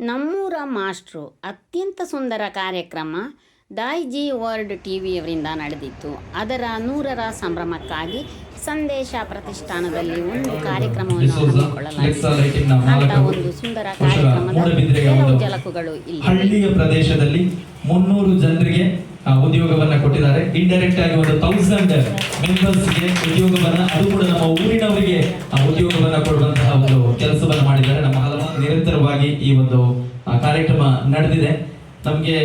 ನಮ್ಮೂರ ಮಾಸ್ಟ್ರು ಅತ್ಯಂತ ಸುಂದರ ಕಾರ್ಯಕ್ರಮ ದಾಯ್ಜಿ ವರ್ಲ್ಡ್ ಟಿ ವಿಯವರಿಂದ ನಡೆದಿತ್ತು. ಅದರ ನೂರರ ಸಂಭ್ರಮಕ್ಕಾಗಿ ಸಂದೇಶ ಪ್ರತಿಷ್ಠಾನದಲ್ಲಿ ಒಂದು ಕಾರ್ಯಕ್ರಮವನ್ನು ಹಮ್ಮಿಕೊಳ್ಳಲಾಗಿತ್ತು ಅಂತ ಒಂದು ಸುಂದರ ಕಾರ್ಯಕ್ರಮದ ಕೆಲವು ಜಲಕುಗಳು ಇಲ್ಲಿ ಹಳ್ಳಿಯ ಪ್ರದೇಶದಲ್ಲಿ ಮುನ್ನೂರು ಜನರಿಗೆ ಉದ್ಯೋಗವನ್ನ ಕೊಟ್ಟಿದ್ದಾರೆ. ಇಂಡೈರೆಕ್ಟ್ ಆಗಿ ಒಂದು ತೌಸಂಡ್ ಮೆಂಬರ್ಸ್ಗೆ ಉದ್ಯೋಗವನ್ನ ಅದು ಕೂಡ ನಮ್ಮ ಊರಿನವರಿಗೆ ಆ, ಉದ್ಯೋಗವನ್ನ ಕೊಡುವಂತಹ ಒಂದು ಕೆಲಸವನ್ನ ಮಾಡಿದ್ದಾರೆ. ನಮ್ಮ ಹಲವಾರು ನಿರಂತರವಾಗಿ ಈ ಒಂದು ಕಾರ್ಯಕ್ರಮ ನಡೆದಿದೆ. ನಮ್ಗೆ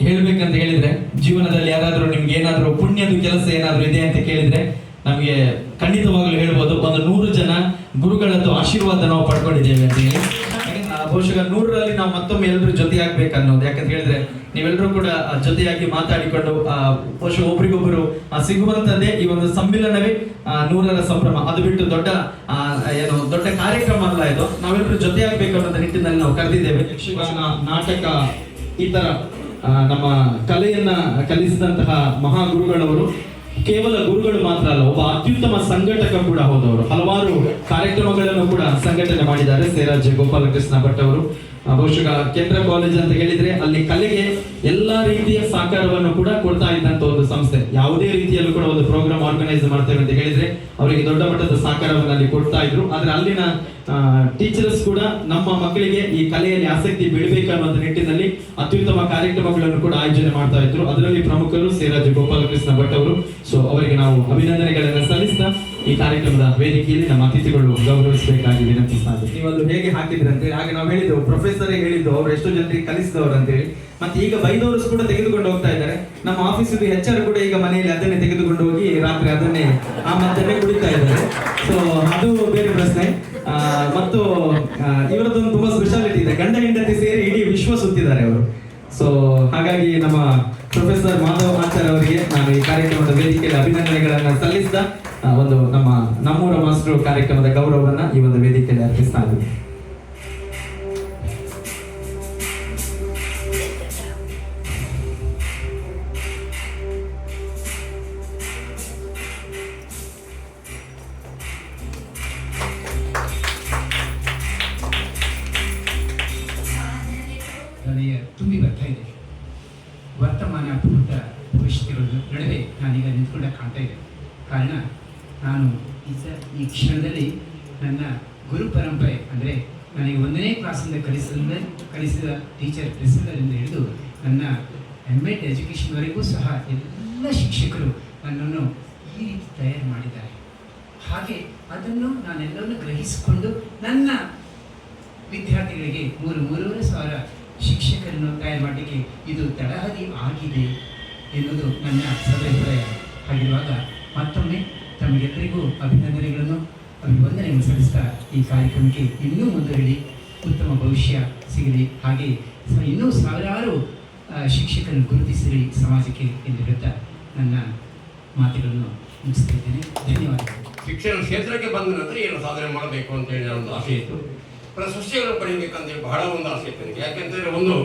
ಹೇಳ್ಬೇಕಂತ ಹೇಳಿದ್ರೆ ಜೀವನದಲ್ಲಿ ಯಾರಾದರೂ ನಿಮ್ಗೆ ಏನಾದರೂ ಪುಣ್ಯದ ಕೆಲಸ ಏನಾದರೂ ಇದೆ ಅಂತ ಕೇಳಿದ್ರೆ ನಮಗೆ ಖಂಡಿತವಾಗ್ಲೂ ಹೇಳ್ಬೋದು. ಒಂದು ನೂರು ಜನ ಗುರುಗಳದ್ದು ಆಶೀರ್ವಾದ ನಾವು ಪಡ್ಕೊಂಡಿದ್ದೇವೆ ಅಂತ ಹೇಳಿ. ಬಹುಶಃ ನೂರರಲ್ಲಿ ನಾವು ಮತ್ತೊಮ್ಮೆ ಎಲ್ಲರೂ ಜೊತೆಯಾಗಬೇಕನ್ನೋದು. ಯಾಕಂತ ಹೇಳಿದ್ರೆ ನೀವೆಲ್ಲರೂ ಕೂಡ ಜೊತೆಯಾಗಿ ಮಾತಾಡಿಕೊಂಡು ಬಹುಶಃ ಒಬ್ರಿಗೊಬ್ಬರು ಸಿಗುವಂತದ್ದೇ ಈ ಒಂದು ಸಮ್ಮಿಲನವೇ ನೂರರ ಸಂಭ್ರಮ. ಅದು ಬಿಟ್ಟು ದೊಡ್ಡ ಏನು ದೊಡ್ಡ ಕಾರ್ಯಕ್ರಮ ಅಲ್ಲ ಇದು. ನಾವೆಲ್ಲರೂ ಜೊತೆಯಾಗಬೇಕು ಅನ್ನೋದ ನಿಟ್ಟಿನಲ್ಲಿ ನಾವು ಕರೆದಿದ್ದೇವೆ. ಯಕ್ಷಗಾನ, ನಾಟಕ, ಈ ತರ ನಮ್ಮ ಕಲೆಯನ್ನ ಕಲಿಸಿದಂತಹ ಮಹಾಗುರುಗಳವರು ಕೇವಲ ಗುರುಗಳು ಮಾತ್ರ ಅಲ್ಲ, ಒಬ್ಬ ಅತ್ಯುತ್ತಮ ಸಂಘಟಕ ಕೂಡ ಹೋದವರು. ಹಲವಾರು ಕಾರ್ಯಕ್ರಮಗಳನ್ನು ಕೂಡ ಸಂಘಟನೆ ಮಾಡಿದ್ದಾರೆ. ಸೇರಾಜ್ ಗೋಪಾಲಕೃಷ್ಣ ಭಟ್ ಅವರು. ಬಹುಶಃ ಕೇಂದ್ರ ಕಾಲೇಜ್ ಅಂತ ಹೇಳಿದ್ರೆ ಅಲ್ಲಿ ಕಲೆಗೆ ಎಲ್ಲಾ ರೀತಿಯ ಸಹಕಾರವನ್ನು ಕೂಡ ಕೊಡ್ತಾ ಇದ್ದಂತ ಒಂದು ಸಂಸ್ಥೆ. ಯಾವುದೇ ರೀತಿಯಲ್ಲೂ ಕೂಡ ಒಂದು ಪ್ರೋಗ್ರಾಮ್ ಆರ್ಗನೈಸ್ ಮಾಡ್ತೇವೆ ಅಂತ ಹೇಳಿದ್ರೆ ಅವರಿಗೆ ದೊಡ್ಡ ಮಟ್ಟದ ಸಹಕಾರವನ್ನು ಅಲ್ಲಿ ಕೊಡ್ತಾ ಇದ್ರು. ಆದ್ರೆ ಅಲ್ಲಿನ ಟೀಚರ್ಸ್ ಕೂಡ ನಮ್ಮ ಮಕ್ಕಳಿಗೆ ಈ ಕಲೆಯಲ್ಲಿ ಆಸಕ್ತಿ ಬೀಳಬೇಕು ಅನ್ನೋ ನಿಟ್ಟಿನಲ್ಲಿ ಅತ್ಯುತ್ತಮ ಕಾರ್ಯಕ್ರಮಗಳನ್ನು ಕೂಡ ಆಯೋಜನೆ ಮಾಡ್ತಾ ಇದ್ರು. ಅದರಲ್ಲಿ ಪ್ರಮುಖರು ಸೇರಾಜ್ ಗೋಪಾಲಕೃಷ್ಣ ಭಟ್ ಅವರು. ಸೊ ಅವರಿಗೆ ನಾವು ಅಭಿನಂದನೆಗಳನ್ನು ಸಲ್ಲಿಸ್ತಾ ಈ ಕಾರ್ಯಕ್ರಮದ ವೇದಿಕೆಯಲ್ಲಿ ನಮ್ಮ ಅತಿಥಿಗಳು ಗೌರವಿಸಬೇಕಾಗಿ ವಿನಂತಿಸ್ತಾ ನೀವು ಅದು ಹೇಗೆ ಹಾಕಿದ್ರೆ ಅಂತ ಹೇಳಿ ಹಾಗೆ ನಾವು ಹೇಳಿದ್ದೆವು ಪ್ರೊಫೆಸರ್ ಹೇಳಿದ್ದು, ಅವ್ರು ಎಷ್ಟು ಜನರಿಗೆ ಕಲಿಸಿದವರು ಅಂತ ಹೇಳಿ ಮತ್ತೆ ಈಗ ಬೈದವರು ಕೂಡ ತೆಗೆದುಕೊಂಡು ಹೋಗ್ತಾ ಇದ್ದಾರೆ. ನಮ್ಮ ಆಫೀಸಿದು ಎಚ್ ಕೂಡ ಈಗ ಮನೆಯಲ್ಲಿ ಅದನ್ನೇ ತೆಗೆದುಕೊಂಡು ಹೋಗಿ ರಾತ್ರಿ ಅದನ್ನೇ ಆ ಮದ್ದನ್ನೇ ಕುಡಿತಾ ಇದ್ದಾರೆ. ಸೊ ಅದು ಬೇರೆ ಪ್ರಶ್ನೆ. ಮತ್ತು ಇವರದೊಂದು ತುಂಬಾ ಸ್ಪೆಷಾಲಿಟಿ ಇದೆ. ಗಂಡ ಹೆಂಡತಿ ಸೇರಿ ಇಡೀ ವಿಶ್ವ ಸುತ್ತಿದ್ದಾರೆ ಅವರು. ಸೊ ಹಾಗಾಗಿ ನಮ್ಮ ಪ್ರೊಫೆಸರ್ ಮಾಧವ್ ಆಚಾರ್ಯ ಅವರಿಗೆ ನಾನು ಈ ಕಾರ್ಯಕ್ರಮದ ವೇದಿಕೆಯಲ್ಲಿ ಅಭಿನಂದನೆಗಳನ್ನು ಸಲ್ಲಿಸಿದ. ಒಂದು ನಮ್ಮ ನಮ್ಮೂರ ಮಾಸ್ಟರ್ ಕಾರ್ಯಕ್ರಮದ ಗೌರವವನ್ನ ಈ ಒಂದು ವೇದಿಕೆಯಲ್ಲಿ ಅರ್ಪಿಸ್ತಾ ಇದ್ದೀವಿ ತುಂಬಿ ಬರ್ತಾ ವರ್ತಮಾನ ಭೂತ ಭವಿಷ್ಯಗಳ ನಡುವೆ ನಾನೀಗ ನಿಂತ್ಕೊಂಡ ಕಾಣ್ತಾ ಇದೆ. ಕಾರಣ ನಾನು ಈ ಈ ಕ್ಷಣದಲ್ಲಿ ನನ್ನ ಗುರು ಪರಂಪರೆ, ಅಂದರೆ ನನಗೆ ಒಂದನೇ ಕ್ಲಾಸಿಂದ ಕಲಿಸಿದ ಕಲಿಸಿದ ಟೀಚರ್ ಕಲಿಸಿದರಿಂದ ಹಿಡಿದು ನನ್ನ ಎಂ ಎಡ್ ಎಜುಕೇಷನ್ವರೆಗೂ ಸಹ ಎಲ್ಲ ಶಿಕ್ಷಕರು ನನ್ನನ್ನು ಈ ರೀತಿ ತಯಾರು ಮಾಡಿದ್ದಾರೆ. ಹಾಗೆ ಅದನ್ನು ನಾನೆಲ್ಲವನ್ನು ಗ್ರಹಿಸಿಕೊಂಡು ನನ್ನ ವಿದ್ಯಾರ್ಥಿಗಳಿಗೆ ಮೂರು, ಮೂರುವರೆ ಸಾವಿರ ಶಿಕ್ಷಕರನ್ನು ತಯಾರು ಮಾಡಲಿಕ್ಕೆ ಇದು ತಳಹದಿ ಆಗಿದೆ ಎನ್ನುವುದು ನನ್ನ ಸದಭಿಪ್ರಾಯ ಆಗಿರುವಾಗ ಮತ್ತೊಮ್ಮೆ ತಮಗೆಲ್ಲರಿಗೂ ಅಭಿನಂದನೆಗಳನ್ನು, ಅಭಿವಂದನೆಯನ್ನು ಸಲ್ಲಿಸ್ತಾ ಈ ಕಾರ್ಯಕ್ರಮಕ್ಕೆ ಇನ್ನೂ ಮುಂದುವರಿಲಿ ಉತ್ತಮ ಭವಿಷ್ಯ ಸಿಗಲಿ. ಹಾಗೆ ಇನ್ನೂ ಸಾವಿರಾರು ಶಿಕ್ಷಕರನ್ನು ಗುರುತಿಸಲಿ ಸಮಾಜಕ್ಕೆ ಎಂದು ಹೇಳ್ತಾ ನನ್ನ ಮಾತುಗಳನ್ನು ಮುಗಿಸ್ತಿದ್ದೇನೆ ಧನ್ಯವಾದಗಳು. ಶಿಕ್ಷಣ ಕ್ಷೇತ್ರಕ್ಕೆ ಬಂದ ನಂತರ ಏನು ಸಾಧನೆ ಮಾಡಬೇಕು ಅಂತ ಹೇಳಿ ಒಂದು ಆಸೆ ಇತ್ತು. ಪ್ರಶಸ್ತಿಗಳನ್ನು ಪಡೆಯಬೇಕಂತ ಹೇಳಿ ಬಹಳ ಒಂದು ಆಸೆ ಇತ್ತು ನನಗೆ. ಯಾಕೆಂತಂದರೆ ಒಂದು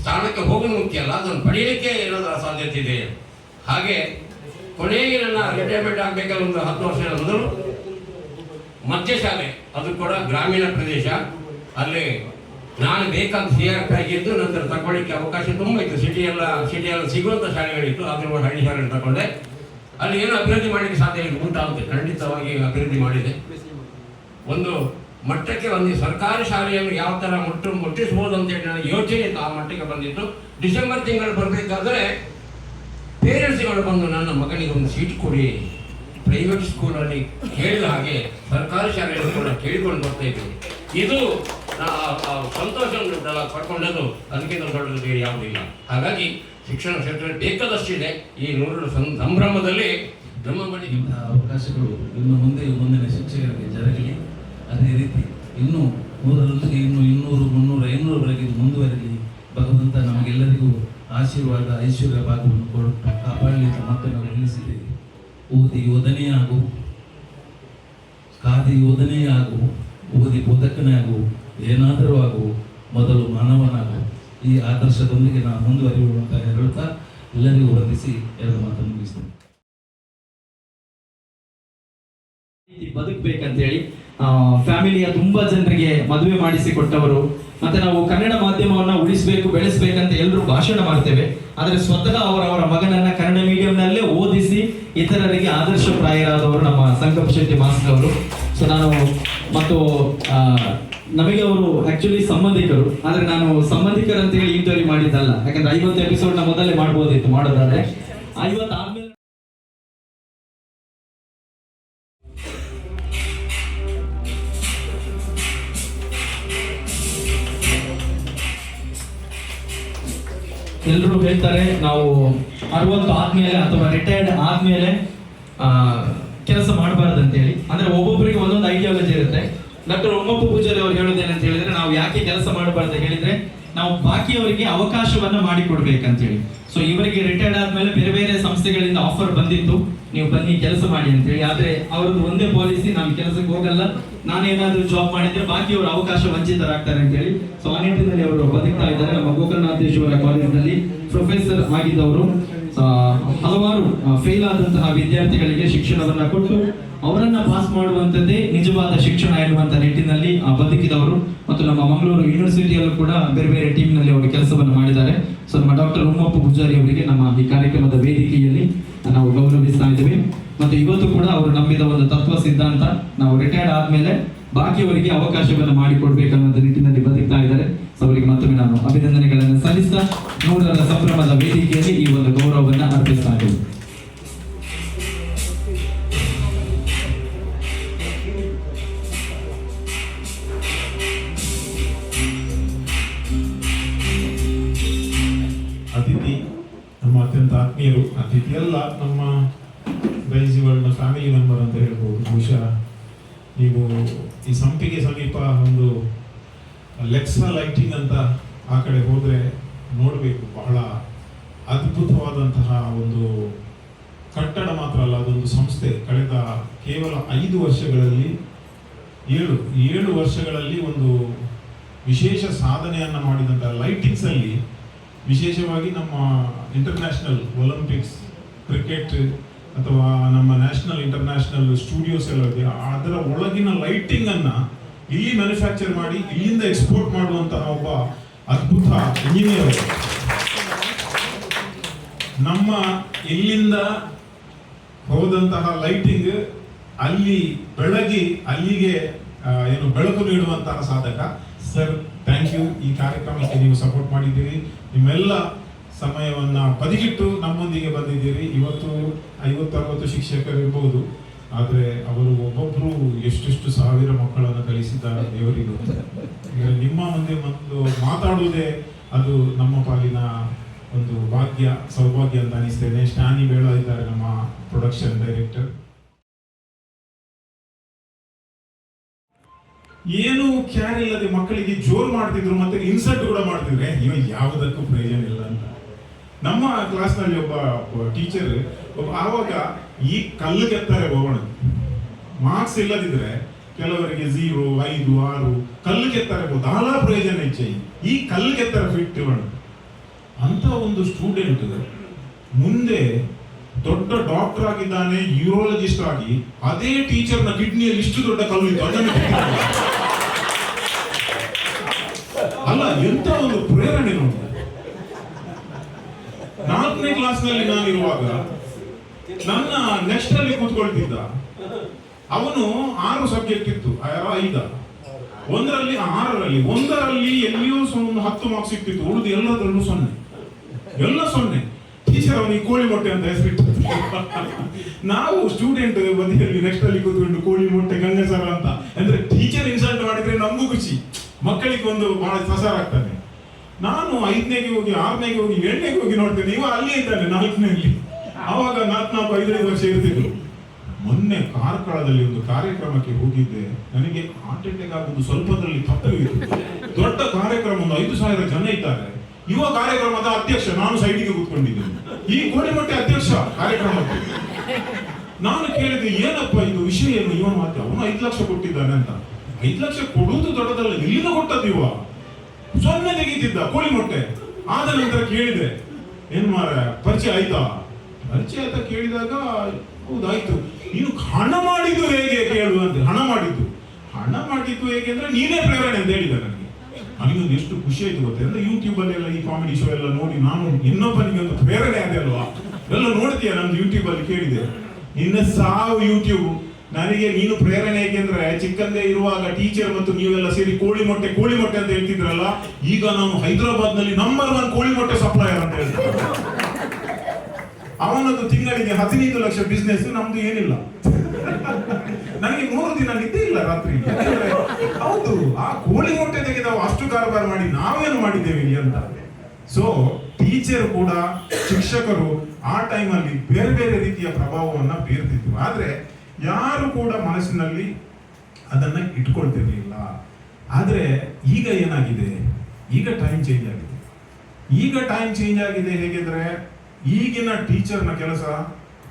ಸ್ಥಾನಕ್ಕೆ ಹೋಗೋದು ಮುಖ್ಯ ಅಲ್ಲ ಅದನ್ನು ಪಡೆಯಲಿಕ್ಕೆ ಏನಾದರೂ ಸಾಧ್ಯತೆ ಇದೆ ಹಾಗೆ ಕೊನೆಗೆ ನನ್ನ ರಿಟೈರ್ಮೆಂಟ್ ಆಗಬೇಕಾದ್ರೆ ಒಂದು ಹತ್ತು ವರ್ಷದ ಮೊದಲು ಮಧ್ಯಶಾಲೆ ಅದು ಕೂಡ ಗ್ರಾಮೀಣ ಪ್ರದೇಶ. ಅಲ್ಲಿ ನಾನು ಬೇಕಾದ ಸಿ ಆರ್ ಆಗಿದ್ದು ನಂತರ ತಗೊಳ್ಳಿಕ್ಕೆ ಅವಕಾಶ ತುಂಬ ಇತ್ತು. ಸಿಟಿಯೆಲ್ಲ ಸಿಟಿಯೆಲ್ಲ ಸಿಗುವಂಥ ಶಾಲೆಗಳಿತ್ತು. ಒಂದು ಹಳ್ಳಿ ಶಾಲೆ ತಗೊಂಡೆ. ಅಲ್ಲಿ ಏನು ಅಭಿವೃದ್ಧಿ ಮಾಡಲಿಕ್ಕೆ ಸಾಧ್ಯ ಇಲ್ಲ, ಉಂಟಾಗುತ್ತೆ. ಖಂಡಿತವಾಗಿ ಅಭಿವೃದ್ಧಿ ಮಾಡಿದೆ. ಒಂದು ಮಟ್ಟಕ್ಕೆ ಒಂದು ಸರ್ಕಾರಿ ಶಾಲೆಯನ್ನು ಯಾವ ಥರ ಮುಟ್ಟು ಮುಟ್ಟಿಸ್ಬೋದು ಅಂತೇಳಿ ನನಗೆ ಯೋಚನೆ ಆ ಮಟ್ಟಕ್ಕೆ ಬಂದಿತ್ತು. ಡಿಸೆಂಬರ್ ತಿಂಗಳು ಬರಬೇಕಾದ್ರೆ ಪೇರೆಂಟ್ಸ್ಗಳು ಬಂದು ನನ್ನ ಮಗನಿಗೆ ಒಂದು ಸೀಟ್ ಕೊಡಿ. ಪ್ರೈವೇಟ್ ಸ್ಕೂಲಲ್ಲಿ ಕೇಳಿದ ಹಾಗೆ ಸರ್ಕಾರಿ ಶಾಲೆಗಳು ಕೂಡ ಕೇಳಿಕೊಂಡು ಬರ್ತಾ ಇದ್ದೀವಿ ಇದು ಸಂತೋಷ ಪಡ್ಕೊಂಡದ್ದು. ಅದಕ್ಕಿಂತ ದೊಡ್ಡದು ಬೇರೆ ಯಾವುದಿಲ್ಲ ಹಾಗಾಗಿ ಶಿಕ್ಷಣ ಕ್ಷೇತ್ರ ಬೇಕಾದಷ್ಟಿದೆ. ಈ ನೂರು ಸಂಭ್ರಮದಲ್ಲಿ ನಮ್ಮ ಮಾಡಿ ನಿಮ್ಮ ಅವಕಾಶಗಳು ಇನ್ನು ಮುಂದೆ, ಮುಂದಿನ ಶಿಕ್ಷಕರಿಗೆ ಜರಗಲಿ. ಅದೇ ರೀತಿ ಇನ್ನೂ ನೂರರೊಂದಿಗೆ ಇನ್ನೂ ಇನ್ನೂರು, ಮುನ್ನೂರು, ಐನೂರವರೆಗೆ ಮುಂದುವರೆಯಲಿ ಭಗವಂತ ನಮಗೆಲ್ಲರಿಗೂ ಆಶೀರ್ವಾದ ಐಶ್ವರ್ಯ ಭಾಗವನ್ನು ಕೊಟ್ಟು ಕಾಪಾಡಲಿ ಅಂತ ಮತ್ತೆ ಓದಿ ಓದನೇ ಆಗು, ಕಾದಿ ಓದನೇ ಆಗು, ಓದಿ ಬೋಧಕನೇ ಆಗು, ಏನಾದರೂ ಆಗು, ಮೊದಲು ಮಾನವನಾಗು. ಈ ಆದರ್ಶದೊಂದಿಗೆ ನಾನು ಮುಂದುವರಿಯುವಂತ ಹೇಳುತ್ತಾ ಎಲ್ಲರಿಗೂ ವಂದಿಸಿ ಎರಡು ಮಾತನ್ನು ಮುಗಿಸ್ತೇನೆ. ರೀತಿ ಬದುಕ್ಬೇಕಂತ ಹೇಳಿ ಫ್ಯಾಮಿಲಿಯ ತುಂಬಾ ಜನರಿಗೆ ಮದುವೆ ಮಾಡಿಸಿ ಕೊಟ್ಟವರು ಮತ್ತೆ ನಾವು ಕನ್ನಡ ಮಾಧ್ಯಮವನ್ನ ಉಳಿಸಬೇಕು, ಬೆಳೆಸಬೇಕಂತ ಎಲ್ಲರೂ ಭಾಷಣ ಮಾಡ್ತೇವೆ. ಆದರೆ ಸ್ವತಃ ಅವರವರ ಮಗನನ್ನ ಕನ್ನಡ ಮೀಡಿಯಂನಲ್ಲೇ ಓದಿಸಿ ಇತರರಿಗೆ ಆದರ್ಶಪ್ರಾಯರಾದವರು ನಮ್ಮ ಸಂಕಲ್ಪ ಶೆಟ್ಟಿ ಮಾಸ್ಟರ್ ಅವರು ಸೊ ನಾನು ಮತ್ತು ನಮಗೆ ಅವರು ಆಕ್ಚುಲಿ ಸಂಬಂಧಿಕರು. ಆದ್ರೆ ನಾನು ಸಂಬಂಧಿಕರಂತ ಹೇಳಿ ಇಂಟರ್ವ್ಯೂ ಮಾಡಿದ್ದಲ್ಲ. ಯಾಕಂದ್ರೆ ಐವತ್ತು ಎಪಿಸೋಡ್ನ ಮೊದಲೇ ಮಾಡ್ಬೋದಿತ್ತು ಮಾಡೋದಾದ್ರೆ. ಐವತ್ತು ಎಲ್ಲರೂ ಹೇಳ್ತಾರೆ, ನಾವು ಅರವತ್ತು ಆದ್ಮೇಲೆ ಅಥವಾ ರಿಟೈರ್ಡ್ ಆದ್ಮೇಲೆ ಕೆಲಸ ಮಾಡಬಾರ್ದು ಅಂತೇಳಿ ಅಂದ್ರೆ ಒಬ್ಬೊಬ್ಬರಿಗೆ ಒಂದೊಂದು ಐಡಿಯಾಲಜಿ ಇರುತ್ತೆ. ಡಾಕ್ಟರ್ ಒಮ್ಮಪ್ಪ ಪೂಜಾರಿ ಅವ್ರು ಹೇಳೋದೇನಂತ ಹೇಳಿದ್ರೆ, ನಾವು ಯಾಕೆ ಕೆಲಸ ಮಾಡಬಾರ್ದು ಹೇಳಿದ್ರೆ, ನಾವು ಬಾಕಿಯವರಿಗೆ ಅವಕಾಶವನ್ನ ಮಾಡಿಕೊಡ್ಬೇಕಂತ ಹೇಳಿ ಸೊ ಇವರಿಗೆ ರಿಟೈರ್ಡ್ ಆದ್ಮೇಲೆ ಬೇರೆ ಬೇರೆ ಸಂಸ್ಥೆಗಳಿಂದ ಆಫರ್ ಬಂದಿತ್ತು. ನೀವು ಬನ್ನಿ, ಕೆಲಸ ಮಾಡಿ ಅಂತ ಹೇಳಿ ಆದ್ರೆ ಅವ್ರದ್ದು ಒಂದೇ ಪಾಲಿಸಿ ನಾನು ಕೆಲಸಕ್ಕೆ ಹೋಗಲ್ಲ. ನಾನೇನಾದ್ರೂ ಜಾಬ್ ಮಾಡಿದ್ರೆ ಬಾಕಿಯವರು ಅವಕಾಶ ವಂಚಿತರಾಗ್ತಾರೆ ಅಂತ ಹೇಳಿ ಸೊ ಆ ನಿಟ್ಟಿನಲ್ಲಿ ಅವರು ಬದುಕ್ತಾ ಇದ್ದಾರೆ. ನಮ್ಮ ಗೋಕರ್ಣನಾಥೇಶ್ವರ ಕಾಲೇಜಿನಲ್ಲಿ ಪ್ರೊಫೆಸರ್ ಆಗಿದ್ದವರು. ಹಲವಾರು ಫೇಲ್ ಆದಂತಹ ವಿದ್ಯಾರ್ಥಿಗಳಿಗೆ ಶಿಕ್ಷಣವನ್ನ ಕೊಟ್ಟು ಅವರನ್ನ ಪಾಸ್ ಮಾಡುವಂತದ್ದೇ ನಿಜವಾದ ಶಿಕ್ಷಣ ಇರುವಂತ ನಿಟ್ಟಿನಲ್ಲಿ ಬದುಕಿದವರು ಮತ್ತು ನಮ್ಮ ಮಂಗಳೂರು ಯೂನಿವರ್ಸಿಟಿಯಲ್ಲೂ ಕೂಡ ಬೇರೆ ಬೇರೆ ಟೀಮ್ನಲ್ಲಿ ಅವರು ಕೆಲಸವನ್ನು ಮಾಡಿದ್ದಾರೆ. ಸೊ ನಮ್ಮ ಡಾಕ್ಟರ್ ಉಮ್ಮಪ್ಪ ಪೂಜಾರಿ ಅವರಿಗೆ ನಮ್ಮ ಈ ಕಾರ್ಯಕ್ರಮದ ವೇದಿಕೆಯಲ್ಲಿ ನಾವು ಗೌರವಿಸ್ತಾ ಇದ್ದೇವೆ. ಮತ್ತು ಇವತ್ತು ಕೂಡ ಅವರು ನಂಬಿದ ಒಂದು ತತ್ವ ಸಿದ್ಧಾಂತ, ನಾವು ರಿಟೈರ್ಡ್ ಆದಮೇಲೆ ಬಾಕಿಯವರಿಗೆ ಅವಕಾಶವನ್ನು ಮಾಡಿಕೊಡ್ಬೇಕನ್ನೋದ ನಿಟ್ಟಿನಲ್ಲಿ ಬದುಕ್ತಾ ಇದ್ದಾರೆ. ಸೊ ಅವರಿಗೆ ಮತ್ತೊಮ್ಮೆ ನಾನು ಅಭಿನಂದನೆಗಳನ್ನು ಸಲ್ಲಿಸ್ತಾ ನೂರರ ಸಂಭ್ರಮದ ವೇದಿಕೆಯಲ್ಲಿ ಈ ಒಂದು ಗೌರವವನ್ನು ಅರ್ಪಿಸ್ತಾ ಇದ್ದೇವೆ. ನಮ್ಮ ಬೈಜಿ ವರ್ಲ್ಡ್ನ ಫ್ಯಾಮಿಲಿ ಮೆಂಬರ್ ಅಂತ ಹೇಳ್ಬೋದು. ಬಹುಶಃ ನೀವು ಈ ಸಂಪಿಗೆ ಸಮೀಪ ಒಂದು ಲೆಕ್ಸ್ನ ಲೈಟಿಂಗ್ ಅಂತ ಆ ಕಡೆ ಹೋದರೆ ನೋಡಬೇಕು. ಬಹಳ ಅದ್ಭುತವಾದಂತಹ ಒಂದು ಕಟ್ಟಡ ಮಾತ್ರ ಅಲ್ಲ, ಅದೊಂದು ಸಂಸ್ಥೆ. ಕಳೆದ ಕೇವಲ ಐದು ವರ್ಷಗಳಲ್ಲಿ, ಏಳು ಏಳು ವರ್ಷಗಳಲ್ಲಿ ಒಂದು ವಿಶೇಷ ಸಾಧನೆಯನ್ನು ಮಾಡಿದಂಥ ಲೈಟಿಂಗ್ಸಲ್ಲಿ ವಿಶೇಷವಾಗಿ ನಮ್ಮ ಇಂಟರ್ನ್ಯಾಷನಲ್ ಒಲಿಂಪಿಕ್ಸ್ ಕ್ರಿಕೆಟ್ ಅಥವಾ ನಮ್ಮ ನ್ಯಾಷನಲ್, ಇಂಟರ್ನ್ಯಾಷನಲ್ ಸ್ಟುಡಿಯೋಸ್ ಎಲ್ಲ ಇದೆ, ಅದರ ಒಳಗಿನ ಲೈಟಿಂಗ್ ಅನ್ನ ಇಲ್ಲಿ ಮ್ಯಾನುಫ್ಯಾಕ್ಚರ್ ಮಾಡಿ, ಇಲ್ಲಿಂದ ಎಕ್ಸ್ಪೋರ್ಟ್ ಮಾಡುವಂತಹ ಒಬ್ಬ ಅದ್ಭುತ ಇಂಜಿನಿಯರ್ ನಮ್ಮ ಇಲ್ಲಿಂದ ಹೋದಂತಹ ಲೈಟಿಂಗ್ ಅಲ್ಲಿ ಬೆಳಗಿ, ಅಲ್ಲಿಗೆ ಏನು ಬೆಳಕು ನೀಡುವಂತಹ ಸಾಧಕ. ಸರ್ ಥ್ಯಾಂಕ್ ಯು ಈ ಕಾರ್ಯಕ್ರಮಕ್ಕೆ ನೀವು ಸಪೋರ್ಟ್ ಮಾಡಿದ್ದೀರಿ. ನಿಮ್ಮೆಲ್ಲ ಸಮಯವನ್ನ ಬದಿಗಿಟ್ಟು ನಮ್ಮೊಂದಿಗೆ ಬಂದಿದ್ದೀರಿ. ಇವತ್ತು ಐವತ್ತು ಅರವತ್ತು ಶಿಕ್ಷಕರು ಇರ್ಬೋದು ಆದ್ರೆ ಅವರು ಒಬ್ಬೊಬ್ರು ಎಷ್ಟೆಷ್ಟು ಸಾವಿರ ಮಕ್ಕಳನ್ನು ಕಲಿಸಿದ್ದಾರೆ ದೇವರಿಗೆ. ನಿಮ್ಮ ಮುಂದೆ ಒಂದು ಮಾತಾಡುವುದೇ ಅದು ನಮ್ಮ ಪಾಲಿನ ಒಂದು ಭಾಗ್ಯ, ಸೌಭಾಗ್ಯ ಅಂತ ಅನಿಸ್ತೇನೆ. ಸ್ಟಾನಿ ಬೇಳ ಇದ್ದಾರೆ ನಮ್ಮ ಪ್ರೊಡಕ್ಷನ್ ಡೈರೆಕ್ಟರ್ ಏನು ಕ್ಯಾರ್ ಇಲ್ಲದೆ ಮಕ್ಕಳಿಗೆ ಜೋರ್ ಮಾಡ್ತಿದ್ರು ಮತ್ತೆ ಇನ್ಸಲ್ಟ್ ಕೂಡ ಮಾಡ್ತಿದ್ರೆ. ಇವ ಯಾವುದಕ್ಕೂ ಪ್ರಯೋಜನ ಇಲ್ಲ ಅಂತ. ನಮ್ಮ ಕ್ಲಾಸ್ನಲ್ಲಿ ಒಬ್ಬ ಟೀಚರ್ ಒಬ್ಬ ಆವಾಗ ಈ ಕಲ್ಲು ಕೆತ್ತಾರೆ ಹೋಗೋಣ. ಮಾರ್ಕ್ಸ್ ಇಲ್ಲದಿದ್ರೆ ಕೆಲವರಿಗೆ ಝೀರೋ ಐದು, ಆರು ಕಲ್ಲು ಕೆತ್ತಾರೆ ಬಹಳ ಪ್ರಯೋಜನ ಹೆಚ್ಚೆ ಈ ಕಲ್ಲು ಕೆತ್ತಾರೆ ಫಿಟ್ ಅಂತ ಒಂದು ಸ್ಟೂಡೆಂಟ್ ಮುಂದೆ ದೊಡ್ಡ ಡಾಕ್ಟರ್ ಆಗಿದ್ದಾನೆ ಯೂರೋಲಜಿಸ್ಟ್ ಆಗಿ, ಅದೇ ಟೀಚರ್ನ ಕಿಡ್ನಿಯಲ್ಲಿ ಇಷ್ಟು ದೊಡ್ಡ ಕಲ್ಲು ಇತ್ತು. ಅಲ್ಲ, ಎಂತ ಒಂದು ಪ್ರೇರಣೆ ನೋಡಿ ನಾಲ್ಕನೇ ಕ್ಲಾಸ್ನಲ್ಲಿ ನಾನಿರುವಾಗ ನನ್ನ ನೆಕ್ಸ್ಟ್ ಅಲ್ಲಿ ಕೂತ್ಕೊಳ್ತಿದ್ದ. ಅವನು ಆರು ಸಬ್ಜೆಕ್ಟ್ ಇತ್ತು ಐದ. ಒಂದರಲ್ಲಿ ಆರರಲ್ಲಿ, ಒಂದರಲ್ಲಿ ಎಲ್ಲಿಯೂ ಒಂದು ಹತ್ತು ಮಾರ್ಕ್ಸ್ ಸಿಕ್ತಿತ್ತು ಉಳಿದು ಎಲ್ಲದರಲ್ಲೂ ಸೊನ್ನೆ. ಎಲ್ಲ ಸೊನ್ನೆ. ಟೀಚರ್ ಅವನಿಗೆ ಕೋಳಿ ಮೊಟ್ಟೆ ಅಂತ ಹೆಸರಿಟ್ಟು ನಾವು ಸ್ಟೂಡೆಂಟ್ ಬದಿಯಲ್ಲಿ ನೆಕ್ಸ್ಟ್ ಅಲ್ಲಿ ಕೂತ್ಕೊಂಡು ಕೋಳಿ ಮೊಟ್ಟೆ ಗಂಗಸರ ಅಂತ. ಅಂದ್ರೆ ಟೀಚರ್ ಇನ್ಸಲ್ಟ್ ಮಾಡಿದ್ರೆ ನಮಗೂ ಖುಷಿ. ಮಕ್ಕಳಿಗೆ ಒಂದು ಬಹಳ ಸಸಾರ ಆಗ್ತಾನೆ ನಾನು ಐದನೇಗೆ ಹೋಗಿ, ಆರನೇಗೆ ಹೋಗಿ, ಏಳನೇಗೆ ಹೋಗಿ ನೋಡ್ತೇನೆ. ಇವ ಅಲ್ಲಿ ಇದ್ದಾನೆ ನಾಲ್ಕನೇಲಿ. ಆವಾಗ ನಾಲ್ಕು ನಾಲ್ಕು ಐದೈದು ವರ್ಷ ಇರ್ತಿದ್ರು. ಮೊನ್ನೆ ಕಾರ್ಕಳದಲ್ಲಿ ಒಂದು ಕಾರ್ಯಕ್ರಮಕ್ಕೆ ಹೋಗಿದ್ದೆ. ನನಗೆ ಹಾರ್ಟ್ ಅಟ್ಯಾಕ್ ಆಗುದು ಸ್ವಲ್ಪದಲ್ಲಿ ತಪ್ಪವಿತ್ತು ದೊಡ್ಡ ಕಾರ್ಯಕ್ರಮ, ಒಂದು ಐದು ಸಾವಿರ ಜನ ಇದ್ದಾರೆ. ಯುವ ಕಾರ್ಯಕ್ರಮದ ಅಧ್ಯಕ್ಷ, ನಾನು ಸೈಡಿಗೆ ಕೂತ್ಕೊಂಡಿದ್ದೇನೆ ಈ ಕೋಡಿಮಟ್ಟೆ ಅಧ್ಯಕ್ಷ ಕಾರ್ಯಕ್ರಮಕ್ಕೆ. ನಾನು ಕೇಳಿದೆ, ಏನಪ್ಪ ಇದು ವಿಷಯ? ಏನು ಇವನು ಮಾತ್ರ, ಅವನು ಐದು ಲಕ್ಷ ಕೊಟ್ಟಿದ್ದಾನೆ ಅಂತ. ಐದು ಲಕ್ಷ ಕೊಡುವುದು ದೊಡ್ಡದಲ್ಲ, ಎಲ್ಲಿಂದ ಕೊಟ್ಟದ್ದು ಇವ? ಸೊನ್ನೆ ತೆಗೀತಿದ್ದ ಕೋಳಿ ಮೊಟ್ಟೆ ಆದ ನಂತರ ಕೇಳಿದೆ, ಏನ್ ಮಾರ ಪರಿಚಯ ಆಯ್ತಾ? ಪರಿಚಯ ಅಂತ ಕೇಳಿದಾಗ ಹೌದಾಯ್ತು ನೀನು ಹಣ ಮಾಡಿದ್ದು ಹೇಗೆ? ಕೇಳು ಅಂತ ಹಣ ಮಾಡಿದ್ದು. ಹಣ ಮಾಡಿದ್ದು ಹೇಗೆ ಅಂದ್ರೆ, ನೀನೇ ಪ್ರೇರಣೆ ಅಂತ ಹೇಳಿದ ನನಗೆ. ನನಗೊಂದು ಎಷ್ಟು ಖುಷಿ ಆಯ್ತು ಗೊತ್ತೆ? ಅಂದ್ರೆ ಯೂಟ್ಯೂಬ್ ಎಲ್ಲ ಈ ಕಾಮಿಡಿ ಶೋ ಎಲ್ಲ ನೋಡಿ, ನಾನು ಇನ್ನೊಬ್ಬನಿಗೆ ಒಂದು ಪ್ರೇರಣೆ ಆದೆ ಅಲ್ವಾ? ಎಲ್ಲ ನೋಡ್ತೀಯ? ನಮ್ದು ಯೂಟ್ಯೂಬ್ ಅಲ್ಲಿ ಕೇಳಿದೆ. ನಿನ್ನ ಸಾವು ಯೂಟ್ಯೂಬ್ ನನಗೆ ನೀನು ಪ್ರೇರಣೆ ಏಕೆಂದ್ರೆ ಚಿಕ್ಕಂದೇ ಇರುವಾಗ ಟೀಚರ್ ಮತ್ತು ನೀವೆಲ್ಲ ಸೇರಿ ಕೋಳಿ ಮೊಟ್ಟೆ ಕೋಳಿ ಮೊಟ್ಟೆ ಅಂತ ಹೇಳ್ತಿದ್ರಲ್ಲ, ಈಗ ನಾನು ಹೈದರಾಬಾದ್ನಲ್ಲಿ ನಂಬರ್ ಒನ್ ಕೋಳಿ ಮೊಟ್ಟೆ ಸಪ್ಲೈಯರ್ ಅಂತ ಹೇಳ್ತಾರೆ ಅವನದು ತಿಂಗಳಿಗೆ ಹದಿನೈದು ಲಕ್ಷ ಬಿಸ್ನೆಸ್ ನಮ್ದು ಏನಿಲ್ಲ. ನನಗೆ ಮೂರು ದಿನ ನಿದ್ದೆ ಇಲ್ಲ ರಾತ್ರಿ. ಹೌದು, ಆ ಕೋಳಿ ಮೊಟ್ಟೆ ತೆಗೆದ ಅಷ್ಟು ಕಾರ್ಬಾರ್ ಮಾಡಿ ನಾವೇನು ಮಾಡಿದ್ದೇವೆ ಇಲ್ಲಿ ಅಂತ. ಸೊ ಟೀಚರ್ ಕೂಡ, ಶಿಕ್ಷಕರು ಆ ಟೈಮಲ್ಲಿ ಬೇರೆ ಬೇರೆ ರೀತಿಯ ಪ್ರಭಾವವನ್ನು ಬೀರ್ತಿದ್ರು. ಆದ್ರೆ ಯಾರು ಕೂಡ ಮನಸ್ಸಿನಲ್ಲಿ ಅದನ್ನ ಇಟ್ಕೊಳ್ತಿರ್ಲಿಲ್ಲ. ಆದರೆ ಈಗ ಏನಾಗಿದೆ? ಈಗ ಟೈಮ್ ಚೇಂಜ್ ಆಗಿದೆ. ಈಗ ಟೈಮ್ ಚೇಂಜ್ ಆಗಿದೆ ಹೇಗೆಂದರೆ ಈಗಿನ ಟೀಚರ್ನ ಕೆಲಸ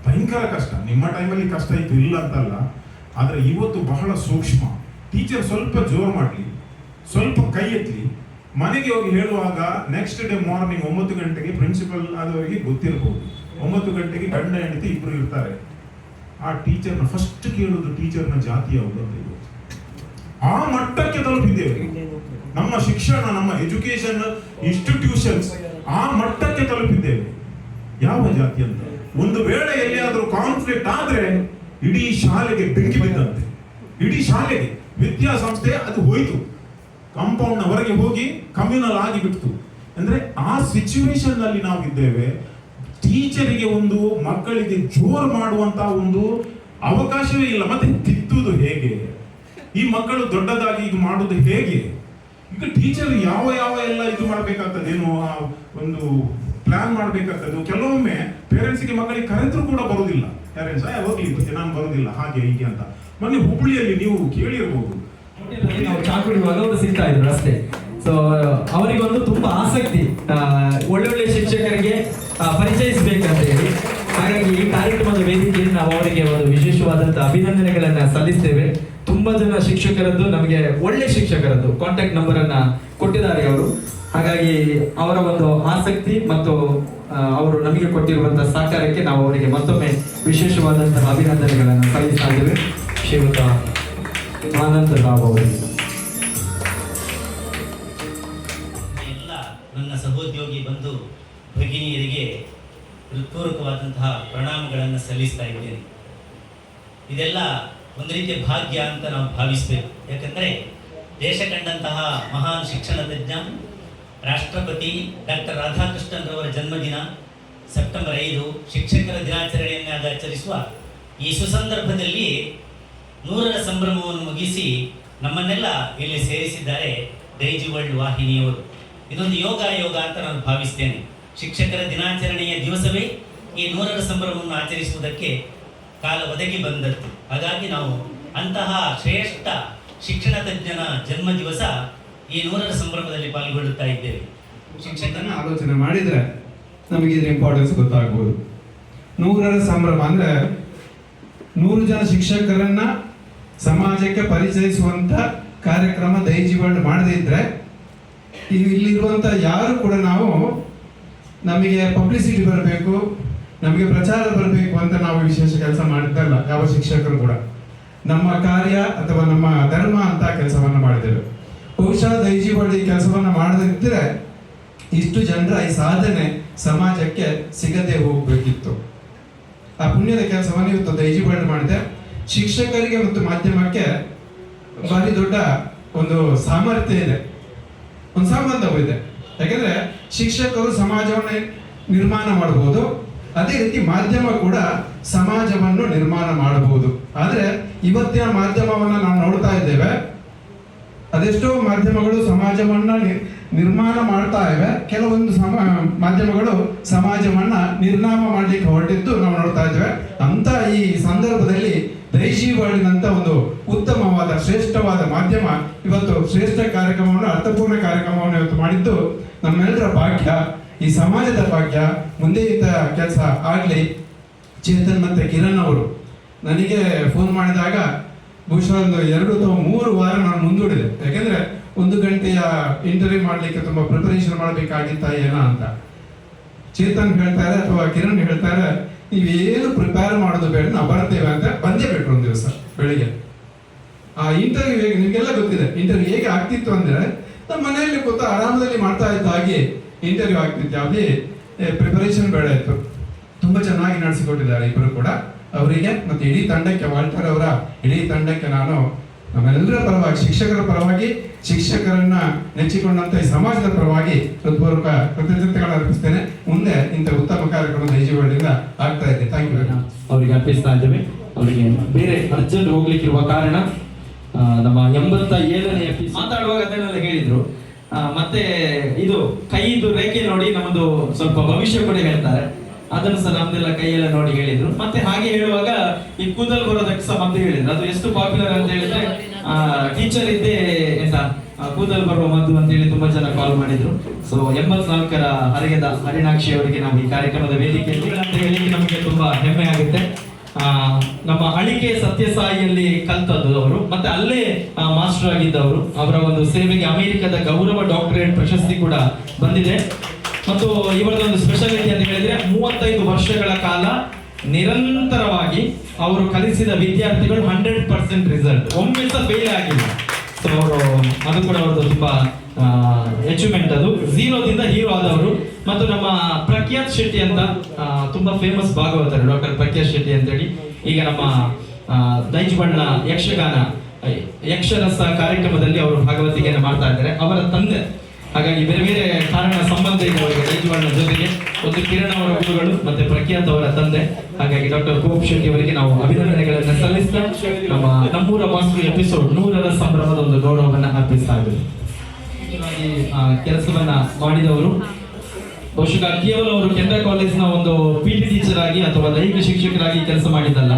ಭಯಂಕರ ಕಷ್ಟ. ನಿಮ್ಮ ಟೈಮಲ್ಲಿ ಕಷ್ಟ ಇತ್ತು, ಇಲ್ಲ ಅಂತಲ್ಲ. ಆದರೆ ಇವತ್ತು ಬಹಳ ಸೂಕ್ಷ್ಮ. ಟೀಚರ್ ಸ್ವಲ್ಪ ಜೋರು ಮಾಡಲಿ, ಸ್ವಲ್ಪ ಕೈ ಎತ್ತಲಿ ಮನೆಗೆ ಹೋಗಿ ಹೇಳುವಾಗ ನೆಕ್ಸ್ಟ್ ಡೇ ಮಾರ್ನಿಂಗ್ ಒಂಬತ್ತು ಗಂಟೆಗೆ ಪ್ರಿನ್ಸಿಪಲ್ ಆದವರಿಗೆ ಗೊತ್ತಿರಬಹುದು ಒಂಬತ್ತು ಗಂಟೆಗೆ ಗಂಡ ಹೆಂಡತಿ ಇಬ್ಬರು ಇರ್ತಾರೆ. ಆ ಟೀಚರ್ನ ಫಸ್ಟ್ ಕೇಳೋದು ಟೀಚರ್ನ ಜಾತಿ ಯಾವುದು ಅಂತ ಆ ಮಟ್ಟಕ್ಕೆ ತಲುಪಿದ್ದೇವೆ ನಮ್ಮ ಶಿಕ್ಷಣ, ನಮ್ಮ ಎಜುಕೇಶನ್ ಇನ್ಸ್ಟಿಟ್ಯೂಷನ್ಸ್ ಆ ಮಟ್ಟಕ್ಕೆ ತಲುಪಿದ್ದೇವೆ ಯಾವ ಜಾತಿ ಅಂತ? ಒಂದು ವೇಳೆ ಎಲ್ಲಿಯಾದರೂ ಕಾನ್ಫ್ಲಿಕ್ಟ್ ಆದ್ರೆ ಇಡೀ ಶಾಲೆಗೆ ಬೆಂಕಿ ಬಿದ್ದಂತೆ. ಇಡೀ ಶಾಲೆಗೆ ವಿದ್ಯಾಸಂಸ್ಥೆ ಅದು ಹೋಯಿತು. ಕಾಂಪೌಂಡ್ನ ಹೊರಗೆ ಹೋಗಿ ಕಮ್ಯುನಲ್ ಆಗಿ ಬಿಡ್ತು. ಅಂದ್ರೆ ಆ ಸಿಚುವೇಶನ್ನಲ್ಲಿ ನಾವು ಇದ್ದೇವೆ ಟೀಚರಿಗೆ ಒಂದು ಮಕ್ಕಳಿಗೆ ಜೋರ್ ಮಾಡುವಂತ ಒಂದು ಅವಕಾಶವೇ ಇಲ್ಲ. ಮತ್ತೆ ತಿದ್ದುದು ಹೇಗೆ? ಈ ಮಕ್ಕಳು ದೊಡ್ಡದಾಗಿ ಇದು ಮಾಡುದು ಹೇಗೆ? ಈಗ ಟೀಚರ್ ಯಾವ ಯಾವ ಎಲ್ಲ ಇದು ಮಾಡ್ಬೇಕಾಗ್ತದೇನು ಏನು ಒಂದು ಪ್ಲಾನ್ ಮಾಡ್ಬೇಕಾಗ್ತದೆ, ಕೆಲವೊಮ್ಮೆ ಪೇರೆಂಟ್ಸ್ಗೆ ಮಕ್ಕಳಿಗೆ ಕರೆದ್ರು ಕೂಡ ಬರುದಿಲ್ಲ. ಪೇರೆಂಟ್ಸ್ ಹೋಗ್ಲಿ ನಾನು ಬರುದಿಲ್ಲ, ಹಾಗೆ, ಹೀಗೆ ಅಂತ. ಮೊನ್ನೆ ಹುಬ್ಬಳ್ಳಿಯಲ್ಲಿ ನೀವು ಕೇಳಿರಬಹುದು ಸಿಗ್ತಾ ಇದ್ರು ಅಷ್ಟೇ ಸೊ ಅವರಿಗೊಂದು ತುಂಬಾ ಆಸಕ್ತಿ ಒಳ್ಳೆ ಒಳ್ಳೆ ಶಿಕ್ಷಕರಿಗೆ ಪರಿಚಯಿಸಬೇಕಂತ ಹೇಳಿ. ಹಾಗಾಗಿ ಈ ಕಾರ್ಯಕ್ರಮದ ವೇದಿಕೆಯಲ್ಲಿ ನಾವು ಅವರಿಗೆ ಒಂದು ವಿಶೇಷವಾದಂತಹ ಅಭಿನಂದನೆಗಳನ್ನ ಸಲ್ಲಿಸ್ತೇವೆ. ತುಂಬಾ ಜನ ಶಿಕ್ಷಕರದ್ದು ನಮಗೆ ಒಳ್ಳೆ ಶಿಕ್ಷಕರದ್ದು. ಕಾಂಟ್ಯಾಕ್ಟ್ ನಂಬರ್ ಕೊಟ್ಟಿದ್ದಾರೆ ಅವರು. ಹಾಗಾಗಿ ಅವರ ಒಂದು ಆಸಕ್ತಿ ಮತ್ತು ಅವರು ನಮಗೆ ಕೊಟ್ಟಿರುವಂತಹ ಸಹಕಾರಕ್ಕೆ ನಾವು ಅವರಿಗೆ ಮತ್ತೊಮ್ಮೆ ವಿಶೇಷವಾದಂತಹ ಅಭಿನಂದನೆಗಳನ್ನು ಸಲ್ಲಿಸ್ತಾ ಶ್ರೀಮಂತ ಆನಂದ ರಾವ್ ಅವರಿಗೆ. ಹೃತ್ಪೂರ್ವಕವಾದಂತಹ ಪ್ರಣಾಮಗಳನ್ನು ಸಲ್ಲಿಸ್ತಾ ಇದ್ದೇನೆ. ಇದೆಲ್ಲ ಒಂದು ರೀತಿಯ ಭಾಗ್ಯ ಅಂತ ನಾವು ಭಾವಿಸ್ತೇವೆ ಯಾಕಂದರೆ ದೇಶ ಕಂಡಂತಹ ಮಹಾನ್ ಶಿಕ್ಷಣ ತಜ್ಞ, ರಾಷ್ಟ್ರಪತಿ ಡಾಕ್ಟರ್ ರಾಧಾಕೃಷ್ಣನ್ ರವರ ಜನ್ಮದಿನ ಸೆಪ್ಟೆಂಬರ್ ಐದು, ಶಿಕ್ಷಕರ ದಿನಾಚರಣೆಯನ್ನಾಗಿ ಆಚರಿಸುವ ಈ ಸುಸಂದರ್ಭದಲ್ಲಿ ನೂರರ ಸಂಭ್ರಮವನ್ನು ಮುಗಿಸಿ ನಮ್ಮನ್ನೆಲ್ಲ ಇಲ್ಲಿ ಸೇರಿಸಿದ್ದಾರೆ ದೈಜು ವರ್ಲ್ಡ್ ವಾಹಿನಿಯವರು. ಇದೊಂದು ಯೋಗ ಯೋಗ ಅಂತ ನಾನು ಭಾವಿಸ್ತೇನೆ. ಶಿಕ್ಷಕರ ದಿನಾಚರಣೆಯ ದಿವಸವೇ ಈ ನೂರರ ಸಂಭ್ರಮವನ್ನು ಆಚರಿಸುವುದಕ್ಕೆ ಕಾಲ ಒದಗಿ ಬಂದದ್ದು. ಹಾಗಾಗಿ ನಾವು ಅಂತಹ ಶ್ರೇಷ್ಠ ಶಿಕ್ಷಣ ತಜ್ಞನ ಜನ್ಮ ದಿವಸ ಈ ನೂರರ ಸಂಭ್ರಮದಲ್ಲಿ ಪಾಲ್ಗೊಳ್ಳುತ್ತಾ ಇದ್ದೇವೆ. ಶಿಕ್ಷಕನ ಆಲೋಚನೆ ಮಾಡಿದ್ರೆ ನಮಗೆ ಇದರ ಇಂಪಾರ್ಟೆನ್ಸ್ ಗೊತ್ತಾಗ್ಬೋದು. ನೂರರ ಸಂಭ್ರಮ ಅಂದ್ರೆ ನೂರು ಜನ ಶಿಕ್ಷಕರನ್ನ ಸಮಾಜಕ್ಕೆ ಪರಿಚಯಿಸುವಂತ ಕಾರ್ಯಕ್ರಮ ದೈಜಿವಳ್ಳಿ ಮಾಡದಿದ್ರೆ ಇದ್ದರೆ ಇಲ್ಲಿರುವಂತ ಯಾರು ಕೂಡ ನಾವು ನಮಗೆ ಪಬ್ಲಿಸಿಟಿ ಬರಬೇಕು, ನಮಗೆ ಪ್ರಚಾರ ಬರಬೇಕು ಅಂತ ನಾವು ವಿಶೇಷ ಕೆಲಸ ಮಾಡ್ತಾ ಇಲ್ಲ, ಯಾವ ಶಿಕ್ಷಕರು ಕೂಡ. ನಮ್ಮ ಕಾರ್ಯ ಅಥವಾ ನಮ್ಮ ಧರ್ಮ ಅಂತ ಕೆಲಸವನ್ನು ಮಾಡಿದ್ದೇವೆ. ಬಹುಶಃ ದೈಜಿಬಳ್ಳಿ ಕೆಲಸವನ್ನು ಮಾಡದಿದ್ದರೆ ಇಷ್ಟು ಜನರ ಈ ಸಾಧನೆ ಸಮಾಜಕ್ಕೆ ಸಿಗದೆ ಹೋಗಬೇಕಿತ್ತು. ಆ ಪುಣ್ಯದ ಕೆಲಸವನ್ನು ಇವತ್ತು ದೈಜಿಬಳ್ಳಿ ಮಾಡಿದೆ. ಶಿಕ್ಷಕರಿಗೆ ಮತ್ತು ಮಾಧ್ಯಮಕ್ಕೆ ಭಾರಿ ದೊಡ್ಡ ಒಂದು ಸಾಮರ್ಥ್ಯ ಇದೆ. ಒಂದು ಸಂಬಂಧವೂ ಇದೆ. ಯಾಕಂದ್ರೆ ಶಿಕ್ಷಕರು ಸಮಾಜವನ್ನು ನಿರ್ಮಾಣ ಮಾಡಬಹುದು. ಅದೇ ರೀತಿ ಮಾಧ್ಯಮ ಕೂಡ ಸಮಾಜವನ್ನು ನಿರ್ಮಾಣ ಮಾಡಬಹುದು. ಆದರೆ ಇವತ್ತಿನ ಮಾಧ್ಯಮವನ್ನು ನಾವು ನೋಡ್ತಾ ಇದ್ದೇವೆ. ಅದೆಷ್ಟೋ ಮಾಧ್ಯಮಗಳು ಸಮಾಜವನ್ನು ನಿರ್ಮಾಣ ಮಾಡ್ತಾ ಇವೆ. ಕೆಲವೊಂದು ಸಮ, ಮಾಧ್ಯಮಗಳು ಸಮಾಜವನ್ನು ನಿರ್ನಾಮ ಮಾಡಲಿಕ್ಕೆ ಹೊರಟಿದ್ದು ನಾವು ನೋಡ್ತಾ ಇದ್ದೇವೆ. ಅಂತ ಈ ಸಂದರ್ಭದಲ್ಲಿ ದೈಶಿವಾಳಿನಂತ ಒಂದು ಉತ್ತಮವಾದ, ಶ್ರೇಷ್ಠವಾದ ಮಾಧ್ಯಮ ಇವತ್ತು ಶ್ರೇಷ್ಠ ಕಾರ್ಯಕ್ರಮವನ್ನು, ಅರ್ಥಪೂರ್ಣ ಕಾರ್ಯಕ್ರಮವನ್ನು ಇವತ್ತು ಮಾಡಿದ್ದು ನಮ್ಮೆಲ್ಲರ ಭಾಗ್ಯ, ಈ ಸಮಾಜದ ಭಾಗ್ಯ, ಮುಂದೆ ಇಂಥ ಕೆಲಸ ಆಗಲಿ. ಚೇತನ್ ಮತ್ತು ಕಿರಣ್ ಅವರು. ನನಗೆ ಫೋನ್ ಮಾಡಿದಾಗ ಬಹುಶಃ ಒಂದು ಎರಡು ಅಥವಾ ಮೂರು ವಾರ ನಾನು ಮುಂದೂಡಿದೆ. ಯಾಕೆಂದರೆ ಒಂದು ಗಂಟೆಯ ಇಂಟರ್ವ್ಯೂ ಮಾಡಲಿಕ್ಕೆ ತುಂಬ ಪ್ರಿಪರೇಷನ್ ಮಾಡಬೇಕಾಗಿತ್ತ ಏನೋ ಅಂತ. ಚೇತನ್ ಹೇಳ್ತಾರೆ ಅಥವಾ ಕಿರಣ್ ಹೇಳ್ತಾರೆ, ನೀವೇನು ಪ್ರಿಪೇರ್ ಮಾಡೋದು ಬೇಡ, ನಾವು ಬರ್ತೇವೆ ಅಂತ ಬಂದೇ ಬಿಟ್ರು ಒಂದು ದಿವಸ ಬೆಳಿಗ್ಗೆ. ಆ ಇಂಟರ್ವ್ಯೂ ಹೇಗೆ, ನಿಮಗೆಲ್ಲ ಗೊತ್ತಿದೆ. ಇಂಟರ್ವ್ಯೂ ಹೇಗೆ ಆಗ್ತಿತ್ತು ಅಂದ್ರೆ ನಮ್ಮ ಮನೆಯಲ್ಲಿ ಕೂತ ಆರಾಮದಲ್ಲಿ ಮಾಡ್ತಾ ಇದ್ದ ಹಾಗೆ ಇಂಟರ್ವ್ಯೂ ಆಗ್ತಿತ್ತು. ಯಾವುದೇ ಪ್ರಿಪರೇಷನ್ ಬೇಡ ಇತ್ತು. ತುಂಬಾ ಚೆನ್ನಾಗಿ ನಡೆಸಿಕೊಟ್ಟಿದ್ದಾರೆ ಇಬ್ಬರು ಕೂಡ. ಅವರಿಗೆ ಮತ್ತೆ ಇಡೀ ತಂಡಕ್ಕೆ ವಾಲ್ಟರ್ ಅವರ ಇಡೀ ತಂಡಕ್ಕೆ ನಾನು ನಮ್ಮೆಲ್ಲರ ಪರವಾಗಿ, ಶಿಕ್ಷಕರ ಪರವಾಗಿ, ಶಿಕ್ಷಕರನ್ನ ನೆಚ್ಚಿಕೊಂಡಂತ ಸಮಾಜದ ಪರವಾಗಿ ಹೃತ್ಪೂರ್ವಕ ಕೃತಜ್ಞತೆಗಳನ್ನು ಅರ್ಪಿಸ್ತೇನೆ. ಮುಂದೆ ಇಂಥ ಉತ್ತಮ ಕಾರ್ಯಕ್ರಮ ನೈಜಗಳಿಂದ ಆಗ್ತಾ ಇದೆ. ಥ್ಯಾಂಕ್ ಯು ಅವರಿಗೆ ಅರ್ಪಿಸ್ತಾ ಇದ್ದೇವೆ. ಅವರಿಗೆ ಬೇರೆ ಅರ್ಜೆಂಟ್ ಹೋಗ್ಲಿಕ್ಕಿರುವ ಕಾರಣ ನಮ್ಮ ಎಂಬತ್ತ ಏಳನೇ ಎಪಿಸೋಡ್ ಮಾತಾಡುವಾಗ ಅದನ್ನೆಲ್ಲ ಹೇಳಿದ್ರು. ಮತ್ತೆ ಇದು ಕೈದು ರೇಖೆ ನೋಡಿ ನಮ್ಮದು ಸ್ವಲ್ಪ ಭವಿಷ್ಯ ಕೂಡ ಹೇಳ್ತಾರೆ. ಅದನ್ನು ಸಹ ನಮ್ದೆಲ್ಲ ಕೈಯೆಲ್ಲ ನೋಡಿ ಹೇಳಿದ್ರು. ಮತ್ತೆ ಹಾಗೆ ಹೇಳುವಾಗ ಈ ಕೂದಲು ಬರೋದಕ್ಕೆ ಸಹ ಮತ್ತೆ ಹೇಳಿದ್ರು. ಅದು ಎಷ್ಟು ಪಾಪ್ಯುಲರ್ ಅಂತ ಹೇಳಿದ್ರೆ ಟೀಚರ್ ಇದ್ದೇ ಎಂತ ಕೂದಲ್ ಬರುವ ಮದ್ದು ಅಂತ ಹೇಳಿ ತುಂಬಾ ಜನ ಕಾಲ್ ಮಾಡಿದ್ರು. ಸೊ ಎಂಬತ್ನಾಲ್ಕರ ಹರಿಗೆದ ಹರಿಣಾಕ್ಷಿ ಅವರಿಗೆ ನಾವು ಈ ಕಾರ್ಯಕ್ರಮದ ವೇದಿಕೆಯಲ್ಲಿ ಅಂತ ಹೇಳಿಕ್ಕೆ ನಮಗೆ ತುಂಬಾ ಹೆಮ್ಮೆ ಆಗುತ್ತೆ. ನಮ್ಮ ಅಳಿಕೆ ಸತ್ಯಸಾಯಿಯಲ್ಲಿ ಕಲ್ತದ್ದು ಅವರು ಮತ್ತೆ ಅಲ್ಲೇ ಮಾಸ್ಟರ್ ಆಗಿದ್ದವರು, ಅವರ ಒಂದು ಸೇವೆಗೆ ಅಮೆರಿಕದ ಗೌರವ ಡಾಕ್ಟರೇಟ್ ಪ್ರಶಸ್ತಿ ಕೂಡ ಬಂದಿದೆ. ಮತ್ತು ಇವರದ ಒಂದು ಸ್ಪೆಷಾಲಿಟಿ ಅಂತ ಹೇಳಿದ್ರೆ, ಮೂವತ್ತೈದು ವರ್ಷಗಳ ಕಾಲ ನಿರಂತರವಾಗಿ ಅವರು ಕಲಿಸಿದ ವಿದ್ಯಾರ್ಥಿಗಳು ಹಂಡ್ರೆಡ್ ಪರ್ಸೆಂಟ್ ರಿಸಲ್ಟ್ ಒಮ್ಮೆ ಸಹ ಫೇಲ್ ಆಗಿಲ್ಲ. ಸೊ ಅವರು ಅದು ಕೂಡ ಅವ್ರದ್ದು ತುಂಬಾ ಅಚೀವ್ಮೆಂಟ್ ಅದು. ಝೀರೋದಿಂದ ಹೀರೋ ಆದವರು. ಮತ್ತು ನಮ್ಮ ಪ್ರಖ್ಯಾತ್ ಶೆಟ್ಟಿ ಅಂತ ತುಂಬಾ ಫೇಮಸ್ ಭಾಗವತರು, ಡಾಕ್ಟರ್ ಪ್ರಖ್ಯಾತ್ ಶೆಟ್ಟಿ ಅಂತೇಳಿ. ಈಗ ನಮ್ಮ ದೈಜ್ ಬಣ್ಣ ಯಕ್ಷಗಾನ ಯಕ್ಷರಸ ಕಾರ್ಯಕ್ರಮದಲ್ಲಿ ಅವರು ಭಾಗವತಿಕೆಯನ್ನು ಮಾಡ್ತಾ ಇದ್ದಾರೆ. ಅವರ ತಂದೆ, ಹಾಗಾಗಿ ಬೇರೆ ಬೇರೆ ಕಾರಣ ಸಂಬಂಧ ಇದೆ ಅವರಿಗೆ ಜೊತೆಗೆ ಒಂದು ಕಿರಣ್ ಅವರ ಗುರುಗಳು, ಮತ್ತೆ ಪ್ರಖ್ಯಾತ್ ಅವರ ತಂದೆ. ಹಾಗಾಗಿ ಡಾಕ್ಟರ್ ಕೋಪ್ ಶೆಟ್ಟಿ ಅವರಿಗೆ ನಾವು ಅಭಿನಂದನೆಗಳನ್ನು ಸಲ್ಲಿಸ್ತಾ, ನಮ್ಮ ನಮ್ಮೂರ ಮಾಸ್ಟರ್ ಎಪಿಸೋಡ್ ನೂರರ ಸಂಭ್ರಮದ ಒಂದು ಗೌರವವನ್ನು ಅರ್ಪಿಸ್ತಾ ಇದ್ದೇವೆ. ಕೆಲಸವನ್ನ ಮಾಡಿದವರು. ಬಹುಶಃ ಕೇವಲ ಅವರು ಕೆನರಾ ಕಾಲೇಜ್ನ ಒಂದು ಪಿ ಟಿ ಟೀಚರ್ ಆಗಿ ಅಥವಾ ದೈಹಿಕ ಶಿಕ್ಷಕರಾಗಿ ಕೆಲಸ ಮಾಡಿದ್ದಲ್ಲ.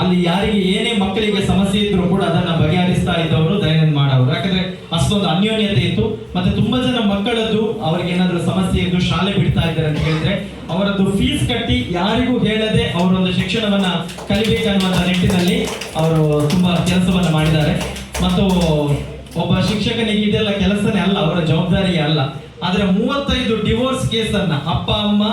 ಅಲ್ಲಿ ಯಾರಿಗೆ ಏನೇ ಮಕ್ಕಳಿಗೆ ಸಮಸ್ಯೆ ಇದ್ರು ಕೂಡ ಅದನ್ನ ಬಗೆಹರಿಸ್ತಾ ಇದ್ದವರು ದಯಾನಂದ್ ಮಾಡವರು ಯಾಕಂದ್ರೆ ಅಷ್ಟೊಂದು ಅನ್ಯೋನ್ಯತೆ ಇತ್ತು. ಮತ್ತೆ ತುಂಬಾ ಜನ ಮಕ್ಕಳದ್ದು ಅವ್ರಿಗೆ ಏನಾದ್ರು ಸಮಸ್ಯೆ ಇದ್ದು ಶಾಲೆ ಬಿಡ್ತಾ ಇದ್ದಾರೆ ಅಂತ ಹೇಳಿದ್ರೆ, ಅವರದ್ದು ಫೀಸ್ ಕಟ್ಟಿ ಯಾರಿಗೂ ಹೇಳದೆ ಅವರೊಂದು ಶಿಕ್ಷಣವನ್ನ ಕಲಿಬೇಕನ್ನುವಂತ ನಿಟ್ಟಿನಲ್ಲಿ ಅವರು ತುಂಬಾ ಕೆಲಸವನ್ನ ಮಾಡಿದ್ದಾರೆ. ಮತ್ತು ಒಬ್ಬ ಶಿಕ್ಷಕನಿಗೆ ಇದೆಲ್ಲ ಕೆಲಸನೇ ಅಲ್ಲ, ಅವರ ಜವಾಬ್ದಾರಿ ಅಲ್ಲ. ಆದರೆ ಮೂವತ್ತೈದು ಡಿವೋರ್ಸ್ ಕೇಸನ್ನ ಅಪ್ಪ, ಅಮ್ಮ,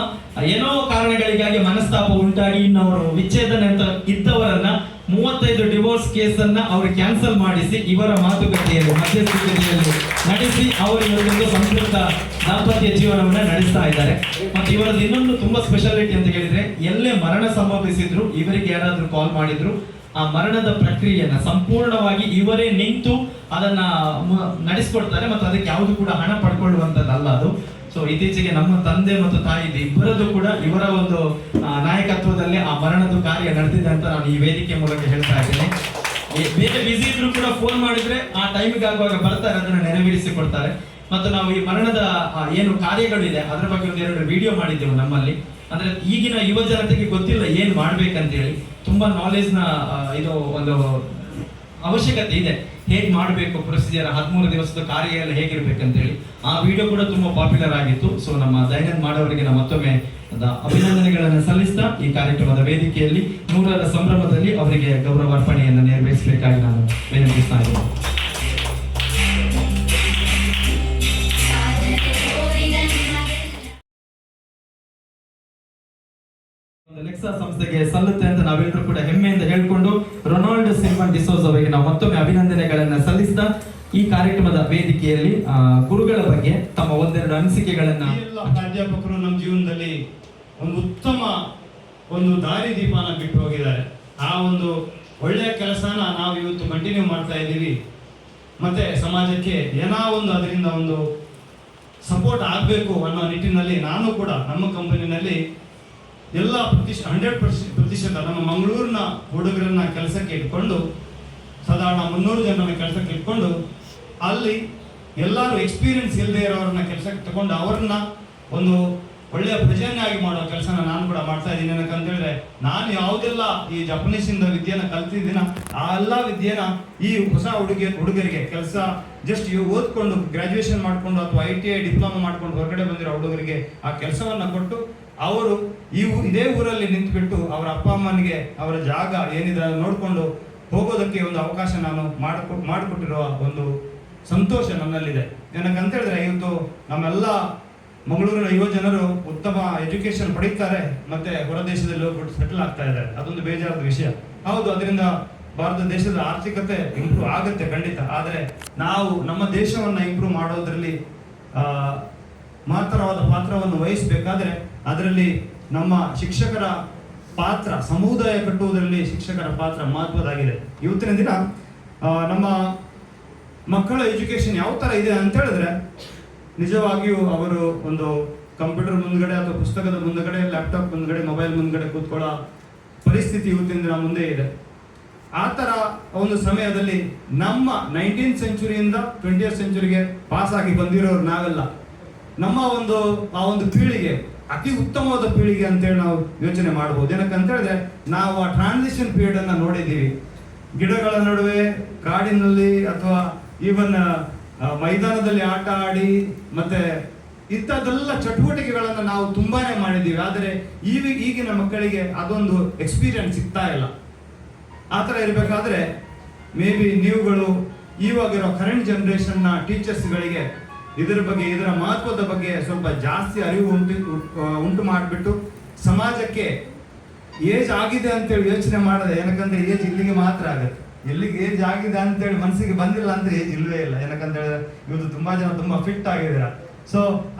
ಏನೋ ಕಾರಣಗಳಿಗಾಗಿ ಮನಸ್ತಾಪ ಉಂಟಾಗಿ ಇನ್ನವರು ವಿಚ್ಛೇದನ ಅಂತ ಇದ್ದವರನ್ನ ಮೂವತ್ತೈದು ಡಿವೋರ್ಸ್ ಕೇಸನ್ನ ಅವರು ಕ್ಯಾನ್ಸಲ್ ಮಾಡಿಸಿ ಇವರ ಮಾತುಕತೆಯಲ್ಲಿ, ಮಧ್ಯಸ್ಥಿಕೆಯಲ್ಲಿ ನಡೆಸಿ ಅವರು ಸಂತೃಪ್ತ ದಾಂಪತ್ಯ ಜೀವನವನ್ನ ನಡೆಸ್ತಾ ಇದ್ದಾರೆ. ಮತ್ತೆ ಇವರದ್ದು ಇನ್ನೊಂದು ತುಂಬಾ ಸ್ಪೆಷಾಲಿಟಿ ಅಂತ ಹೇಳಿದ್ರೆ ಎಲ್ಲೇ ಮರಣ ಸಂಭವಿಸಿದ್ರು, ಇವರಿಗೆ ಯಾರಾದ್ರೂ ಕಾಲ್ ಮಾಡಿದ್ರು, ಆ ಮರಣದ ಪ್ರಕ್ರಿಯೆಯನ್ನ ಸಂಪೂರ್ಣವಾಗಿ ಇವರೇ ನಿಂತು ಅದನ್ನ ನಡೆಸ್ಕೊಡ್ತಾರೆ ಮತ್ತು ಅದಕ್ಕೆ ಯಾವುದು ಕೂಡ ಹಣ ಪಡ್ಕೊಳ್ಳುವಂಥದ್ದಲ್ಲ ಅದು. ಸೊ ಇತ್ತೀಚೆಗೆ ನಮ್ಮ ತಂದೆ ಮತ್ತು ತಾಯಿ ಇಬ್ಬರದ್ದು ಕೂಡ ಇವರ ಒಂದು ನಾಯಕತ್ವದಲ್ಲಿ ಆ ಮರಣದ ಕಾರ್ಯ ನಡೆದಿದೆ ಅಂತ ನಾನು ಈ ವೇದಿಕೆ ಮೂಲಕ ಹೇಳ್ತಾ ಇದ್ದೇನೆ. ಬೇರೆ ಬಿಸಿ ಇದ್ರು ಕೂಡ ಫೋನ್ ಮಾಡಿದ್ರೆ ಆ ಟೈಮಿಗೆ ಆಗುವಾಗ ಬರ್ತಾರೆ, ಅದನ್ನ ನೆರವೇರಿಸಿ ಕೊಡ್ತಾರೆ ಮತ್ತು ನಾವು ಈ ಮರಣದ ಏನು ಕಾರ್ಯಗಳಿದೆ, ಅದರ ಬಗ್ಗೆ ಒಂದು ಎರಡು ವಿಡಿಯೋ ಮಾಡಿದ್ದೆವು ನಮ್ಮಲ್ಲಿ. ಅಂದ್ರೆ ಈಗಿನ ಯುವ ಜನತೆಗೆ ಗೊತ್ತಿಲ್ಲ ಏನ್ ಮಾಡ್ಬೇಕಂತ ಹೇಳಿ ತುಂಬಾ ನಾಲೆಜ್ನ ಇದು ಒಂದು ಅವಶ್ಯಕತೆ ಇದೆ. ಹೇಗೆ ಮಾಡಬೇಕು ಪ್ರೊಸೀಜರ್ ಹದಿಮೂರು ದಿವಸದ ಕಾರ್ಯ ಎಲ್ಲ ಹೇಗಿರ್ಬೇಕಂತ ಹೇಳಿ ಆ ವಿಡಿಯೋ ಕೂಡ ತುಂಬಾ ಪಾಪ್ಯುಲರ್ ಆಗಿತ್ತು. ಸೊ ನಮ್ಮ ದೈನಂದ್ ಮಾಡೋರಿಗೆ ನಾವು ಮತ್ತೊಮ್ಮೆ ಅಭಿನಂದನೆಗಳನ್ನು ಸಲ್ಲಿಸ್ತಾ ಈ ಕಾರ್ಯಕ್ರಮದ ವೇದಿಕೆಯಲ್ಲಿ ನೂರರ ಸಂಭ್ರಮದಲ್ಲಿ ಅವರಿಗೆ ಗೌರವಾರ್ಪಣೆಯನ್ನು ನೆರವೇರಿಸಬೇಕಾಗಿ ನಾನು ವಿನಂತಿಸ್ತಾ ಇದ್ದೇನೆ. ಲೆಕ್ಸಾ ಸಂಸ್ಥೆಗೆ ಸಲ್ಲುತ್ತೆ ಅಂತ ನಾವೆಲ್ಲರೂ ಕೂಡ ಹೆಮ್ಮೆಯಿಂದ ಹೇಳ್ಕೊಂಡು ರೊನಾಲ್ಡ್ ಸಿಲ್ವನ್ ಡಿಸೋಸ್ ಅವರಿಗೆ ನಾವು ಮತ್ತೊಮ್ಮೆ ಅಭಿನಂದನೆಗಳನ್ನು ಸಲ್ಲಿಸ್ತಾ ಈ ಕಾರ್ಯಕ್ರಮದ ವೇದಿಕೆಯಲ್ಲಿ ಗುರುಗಳ ಬಗ್ಗೆ ತಮ್ಮ ಒಂದೆರಡು ಅನಿಸಿಕೆಗಳನ್ನ ಪ್ರಾಧ್ಯಾಪಕರು ನಮ್ಮ ಜೀವನದಲ್ಲಿ ಒಂದು ಉತ್ತಮ ಒಂದು ದಾರಿ ದೀಪನ ಬಿಟ್ಟು ಹೋಗಿದ್ದಾರೆ. ಆ ಒಂದು ಒಳ್ಳೆಯ ಕೆಲಸನ ನಾವು ಇವತ್ತು ಕಂಟಿನ್ಯೂ ಮಾಡ್ತಾ ಇದ್ದೀವಿ. ಮತ್ತೆ ಸಮಾಜಕ್ಕೆ ಏನೋ ಒಂದು ಅದರಿಂದ ಒಂದು ಸಪೋರ್ಟ್ ಆಗಬೇಕು ಅನ್ನೋ ನಿಟ್ಟಿನಲ್ಲಿ ನಾನು ಕೂಡ ನಮ್ಮ ಕಂಪನಿನಲ್ಲಿ ಎಲ್ಲ ಪ್ರತಿಷ್ಠ ಹಂಡ್ರೆಡ್ ಪ್ರತಿಶತ ನಮ್ಮ ಮಂಗಳೂರಿನ ಹುಡುಗರನ್ನ ಕೆಲಸಕ್ಕೆ ಇಟ್ಕೊಂಡು ಸಾಧಾರಣ ಮುನ್ನೂರು ಜನರನ್ನ ಕೆಲಸಕ್ಕೆ ಇಟ್ಕೊಂಡು, ಅಲ್ಲಿ ಎಲ್ಲರೂ ಎಕ್ಸ್ಪೀರಿಯನ್ಸ್ ಇಲ್ಲದೆ ಇರೋರನ್ನ ಕೆಲಸಕ್ಕೆ ತಗೊಂಡು ಅವ್ರನ್ನ ಒಂದು ಒಳ್ಳೆಯ ಪ್ರಜೆಯನ್ನಾಗಿ ಮಾಡೋ ಕೆಲಸನ ನಾನು ಕೂಡ ಮಾಡ್ತಾ ಇದ್ದೀನಿ. ಏನಕ್ಕಂತ ಹೇಳಿದ್ರೆ, ನಾನು ಯಾವುದೆಲ್ಲ ಈ ಜಪನೀಸ್ ಇಂದ ವಿದ್ಯೆನ ಕಲ್ತಿದ್ದೀನ ಆ ಎಲ್ಲ ವಿದ್ಯೆನ ಈ ಹೊಸ ಹುಡುಗಿ ಹುಡುಗರಿಗೆ ಕೆಲಸ ಜಸ್ಟ್ ಇವು ಓದ್ಕೊಂಡು ಗ್ರಾಜುಯೇಷನ್ ಮಾಡಿಕೊಂಡು ಅಥವಾ ಐ ಟಿ ಐ ಡಿಪ್ಲೊಮಾ ಮಾಡ್ಕೊಂಡು ಹೊರಗಡೆ ಬಂದಿರೋ ಹುಡುಗರಿಗೆ ಆ ಕೆಲಸವನ್ನು ಕೊಟ್ಟು ಅವರು ಈ ಇದೇ ಊರಲ್ಲಿ ನಿಂತುಬಿಟ್ಟು ಅವರ ಅಪ್ಪ ಅಮ್ಮನಿಗೆ ಅವರ ಜಾಗ ಏನಿದೆ ನೋಡಿಕೊಂಡು ಹೋಗೋದಕ್ಕೆ ಒಂದು ಅವಕಾಶ ನಾನು ಮಾಡಿಕೊ ಮಾಡಿಕೊಟ್ಟಿರುವ ಒಂದು ಸಂತೋಷ ನನ್ನಲ್ಲಿದೆ. ಏನಕ್ಕಂತ ಹೇಳಿದ್ರೆ ಇವತ್ತು ನಮ್ಮೆಲ್ಲ ಮಂಗಳೂರಿನ ಯುವ ಜನರು ಉತ್ತಮ ಎಜುಕೇಶನ್ ಪಡೀತಾರೆ, ಮತ್ತೆ ಹೊರ ದೇಶದಲ್ಲಿ ಹೋಗ್ಬಿಟ್ಟು ಸೆಟಲ್ ಆಗ್ತಾ ಇದ್ದಾರೆ. ಅದೊಂದು ಬೇಜಾರದ ವಿಷಯ. ಹೌದು, ಅದರಿಂದ ಭಾರತ ದೇಶದ ಆರ್ಥಿಕತೆ ಇಂಪ್ರೂವ್ ಆಗುತ್ತೆ ಖಂಡಿತ. ಆದರೆ ನಾವು ನಮ್ಮ ದೇಶವನ್ನು ಇಂಪ್ರೂವ್ ಮಾಡೋದ್ರಲ್ಲಿ ಮಹತ್ತರವಾದ ಪಾತ್ರವನ್ನು ವಹಿಸಬೇಕಾದ್ರೆ ಅದರಲ್ಲಿ ನಮ್ಮ ಶಿಕ್ಷಕರ ಪಾತ್ರ, ಸಮುದಾಯ ಕಟ್ಟುವುದರಲ್ಲಿ ಶಿಕ್ಷಕರ ಪಾತ್ರ ಮಹತ್ವದಾಗಿದೆ ಇವತ್ತಿನ ದಿನ ನಮ್ಮ ಮಕ್ಕಳ ಎಜುಕೇಶನ್ ಯಾವ ತರ ಇದೆ ಅಂತ ಹೇಳಿದ್ರೆ, ನಿಜವಾಗಿಯೂ ಅವರು ಒಂದು ಕಂಪ್ಯೂಟರ್ ಮುಂದ್ಗಡೆ ಅಥವಾ ಪುಸ್ತಕದ ಮುಂದ್ಗಡೆ, ಲ್ಯಾಪ್ಟಾಪ್ ಮುಂದ್ಗಡೆ, ಮೊಬೈಲ್ ಮುಂದ್ಗಡೆ ಕೂತ್ಕೊಳ್ಳೋ ಪರಿಸ್ಥಿತಿ ಇವತ್ತಿನ ದಿನ ಮುಂದೆ ಇದೆ. ಆ ಥರ ಒಂದು ಸಮಯದಲ್ಲಿ ನಮ್ಮ ನೈನ್ಟೀನ್ ಸೆಂಚುರಿಯಿಂದ ಟ್ವೆಂಟಿಯತ್ ಸೆಂಚುರಿಗೆ ಪಾಸ್ ಆಗಿ ಬಂದಿರೋರು ನಾವೆಲ್ಲ ನಮ್ಮ ಒಂದು, ಆ ಒಂದು ಪೀಳಿಗೆ, ಅತಿ ಉತ್ತಮವಾದ ಪೀಳಿಗೆ ಅಂತೇಳಿ ನಾವು ಯೋಚನೆ ಮಾಡಬಹುದು ಏನಕ್ಕೆ ಅಂತ ಹೇಳಿದ್ರೆ, ನಾವು ಆ ಟ್ರಾನ್ಸಿಷನ್ ಪೀರಿಯಡ್ ಅನ್ನ ನೋಡಿದ್ದೀವಿ. ಗಿಡಗಳ ನಡುವೆ, ಕಾಡಿನಲ್ಲಿ ಅಥವಾ ಈವನ್ ಮೈದಾನದಲ್ಲಿ ಆಟ ಆಡಿ, ಮತ್ತೆ ಇಂಥದ್ದೆಲ್ಲ ಚಟುವಟಿಕೆಗಳನ್ನ ನಾವು ತುಂಬಾನೇ ಮಾಡಿದ್ದೀವಿ. ಆದರೆ ಈಗ ಈಗಿನ ಮಕ್ಕಳಿಗೆ ಅದೊಂದು ಎಕ್ಸ್ಪೀರಿಯನ್ಸ್ ಸಿಗ್ತಾ ಇಲ್ಲ. ಆ ಥರ ಇರಬೇಕಾದ್ರೆ ಮೇ ಬಿ ನೀವುಗಳು ಇವಾಗಿರೋ ಕರೆಂಟ್ ಜನ್ರೇಷನ್ನ ಟೀಚರ್ಸ್ಗಳಿಗೆ ಇದರ ಬಗ್ಗೆ, ಇದರ ಮಹತ್ವದ ಬಗ್ಗೆ ಸ್ವಲ್ಪ ಜಾಸ್ತಿ ಅರಿವು ಉಂಟು ಉಂಟು ಮಾಡಿಬಿಟ್ಟು ಸಮಾಜಕ್ಕೆ ಏಜ್ ಆಗಿದೆ ಅಂತೇಳಿ ಯೋಚನೆ ಮಾಡದೆ, ಏನಕ್ಕಂದ್ರೆ ಏಜ್ ಇಲ್ಲಿಗೆ ಮಾತ್ರ ಆಗುತ್ತೆ. ಎಲ್ಲಿಗೆ ಏಜ್ ಆಗಿದೆ ಅಂತೇಳಿ ಮನಸ್ಸಿಗೆ ಬಂದಿಲ್ಲ ಅಂದ್ರೆ ಏಜ್ ಇಲ್ಲವೇ ಇಲ್ಲ. ಏನಕ್ಕಂತ ಹೇಳಿದ್ರೆ ಇವತ್ತು ತುಂಬಾ ಜನ ತುಂಬಾ ಫಿಟ್ ಆಗಿದ್ದೀರಾ. ಸೊ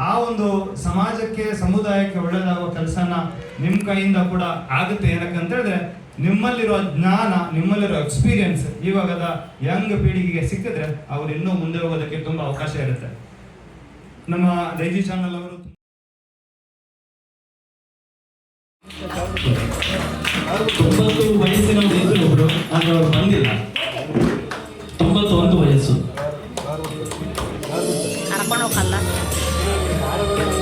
ಆ ಒಂದು ಸಮಾಜಕ್ಕೆ, ಸಮುದಾಯಕ್ಕೆ ಒಳ್ಳೆಯದಾಗುವ ಕೆಲಸನ ನಿಮ್ಮ ಕೈಯಿಂದ ಕೂಡ ಆಗುತ್ತೆ. ಏನಕ್ಕಂತ ಹೇಳಿದ್ರೆ ನಿಮ್ಮಲ್ಲಿರೋ ಜ್ಞಾನ ನಿಮ್ಮಲ್ಲಿರೋ ಎಕ್ಸ್ಪೀರಿಯನ್ಸ್ ಇವಾಗದ ಯಂಗ್ ಪೀಳಿಗೆಗೆ ಸಿಕ್ಕಿದ್ರೆ ಅವ್ರು ಇನ್ನೂ ಮುಂದೆ ಹೋಗೋದಕ್ಕೆ ತುಂಬಾ ಅವಕಾಶ ಇರುತ್ತೆ. ನಮ್ಮ ದೈಜಿ ಚಾನಲ್ ಅವರು ತೊಂಬತ್ತು ವಯಸ್ಸಿನ ಒಬ್ರು ಆದ್ರೆ ಅವರು ಬಂದಿಲ್ಲ. ತೊಂಬತ್ತೊಂದು ವಯಸ್ಸು.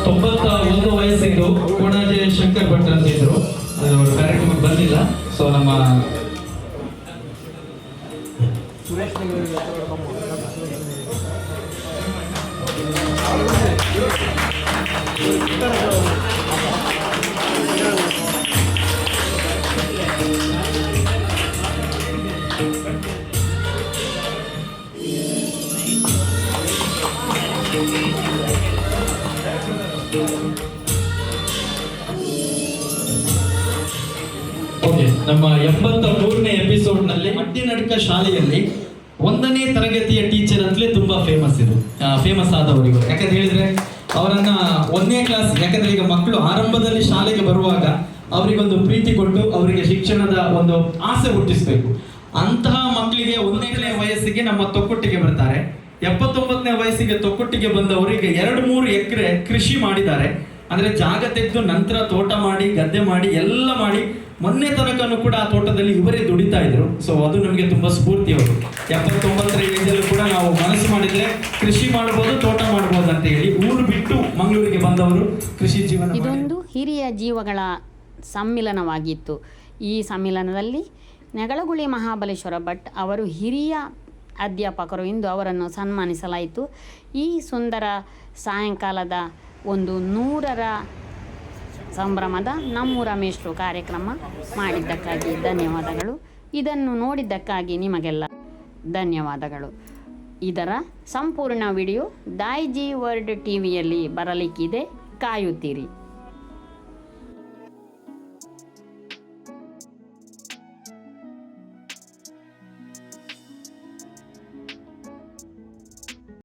ತೊಂಬತ್ತ ಒಂದು ವಯಸ್ಸಿದ್ದು ಕೋಣಾಜೆ ಶಂಕರ್ ಭಟ್ ಅಂತ ಇದ್ರು. ಅದು ಅವರು ಕಾರ್ಯಕ್ರಮಕ್ಕೆ ಬಂದಿಲ್ಲ. ಸೊ ನಮ್ಮ ನಮ್ಮ ಎಂಬತ್ತ ಮೂರನೇ ಎಪಿಸೋಡ್ನಲ್ಲಿ ಮಟ್ಟಿನಡ್ಕ ಶಾಲೆಯಲ್ಲಿ ಒಂದನೇ ತರಗತಿಯ ಟೀಚರ್ ಅಂತಲೇ ತುಂಬಾ ಫೇಮಸ್ ಇದು. ಫೇಮಸ್ ಆದವರಿಗೂ ಯಾಕಂತ ಹೇಳಿದ್ರೆ, ಅವರನ್ನ ಒಂದನೇ ಕ್ಲಾಸ್ ಯಾಕಂದ್ರೆ ಈಗ ಮಕ್ಕಳು ಆರಂಭದಲ್ಲಿ ಶಾಲೆಗೆ ಬರುವಾಗ ಅವರಿಗೊಂದು ಪ್ರೀತಿ ಕೊಟ್ಟು ಅವರಿಗೆ ಶಿಕ್ಷಣದ ಒಂದು ಆಸೆ ಹುಟ್ಟಿಸ್ಬೇಕು. ಅಂತಹ ಮಕ್ಕಳಿಗೆ ಒಂದನೇ ವಯಸ್ಸಿಗೆ ನಮ್ಮ ತೊಕ್ಕೊಟ್ಟಿಗೆ ಬರ್ತಾರೆ. ಎಪ್ಪತ್ತೊಂಬತ್ತನೇ ವಯಸ್ಸಿಗೆ ತೊಕ್ಕೊಟ್ಟಿಗೆ ಬಂದವರಿಗೆ ಎರಡು ಮೂರು ಎಕರೆ ಕೃಷಿ ಮಾಡಿದ್ದಾರೆ. ಅಂದ್ರೆ ಜಾಗ ತೆಗೆದು ನಂತರ ತೋಟ ಮಾಡಿ, ಗದ್ದೆ ಮಾಡಿ, ಎಲ್ಲ ಮಾಡಿ ಮೊನ್ನೆ ತನಕನೂ ಕೂಡ ಆ ತೋಟದಲ್ಲಿ ಇವರೇ ದುಡಿತಾ ಇದ್ರು. ಸೊ ಅದು ನಮಗೆ ತುಂಬಾ ಸ್ಫೂರ್ತಿ ಅವರು. ಎಪ್ಪತ್ತೊಂಬತ್ತರ ಏಜಲ್ಲೂ ಕೂಡ ನಾವು ಮನಸ್ಸು ಮಾಡಿದ್ರೆ ಕೃಷಿ ಮಾಡಬಹುದು ತೋಟ ಮಾಡಬಹುದು ಅಂತ ಹೇಳಿ ಊರು ಬಿಟ್ಟು ಮಂಗಳೂರಿಗೆ ಬಂದವರು ಕೃಷಿ ಜೀವನ ಇದೊಂದು ಹಿರಿಯ ಜೀವಗಳ ಸಮ್ಮಿಲನವಾಗಿತ್ತು. ಈ ಸಮ್ಮಿಲನದಲ್ಲಿ ನೆಗಳಗುಳಿ ಮಹಾಬಲೇಶ್ವರ ಭಟ್ ಅವರು ಹಿರಿಯ ಅಧ್ಯಾಪಕರು ಇಂದು ಅವರನ್ನು ಸನ್ಮಾನಿಸಲಾಯಿತು. ಈ ಸುಂದರ ಸಾಯಂಕಾಲದ ಒಂದು ನೂರರ ಸಂಭ್ರಮದ ನಮ್ಮೂರ ಮೇಷ್ಟ್ರು ಕಾರ್ಯಕ್ರಮ ಮಾಡಿದ್ದಕ್ಕಾಗಿ ಧನ್ಯವಾದಗಳು. ಇದನ್ನು ನೋಡಿದ್ದಕ್ಕಾಗಿ ನಿಮಗೆಲ್ಲ ಧನ್ಯವಾದಗಳು. ಇದರ ಸಂಪೂರ್ಣ ವಿಡಿಯೋ ದಾಯ್ಜಿ ವರ್ಲ್ಡ್ ಟಿ ವಿಯಲ್ಲಿ ಬರಲಿಕ್ಕಿದೆ. ಕಾಯುತ್ತೀರಿ.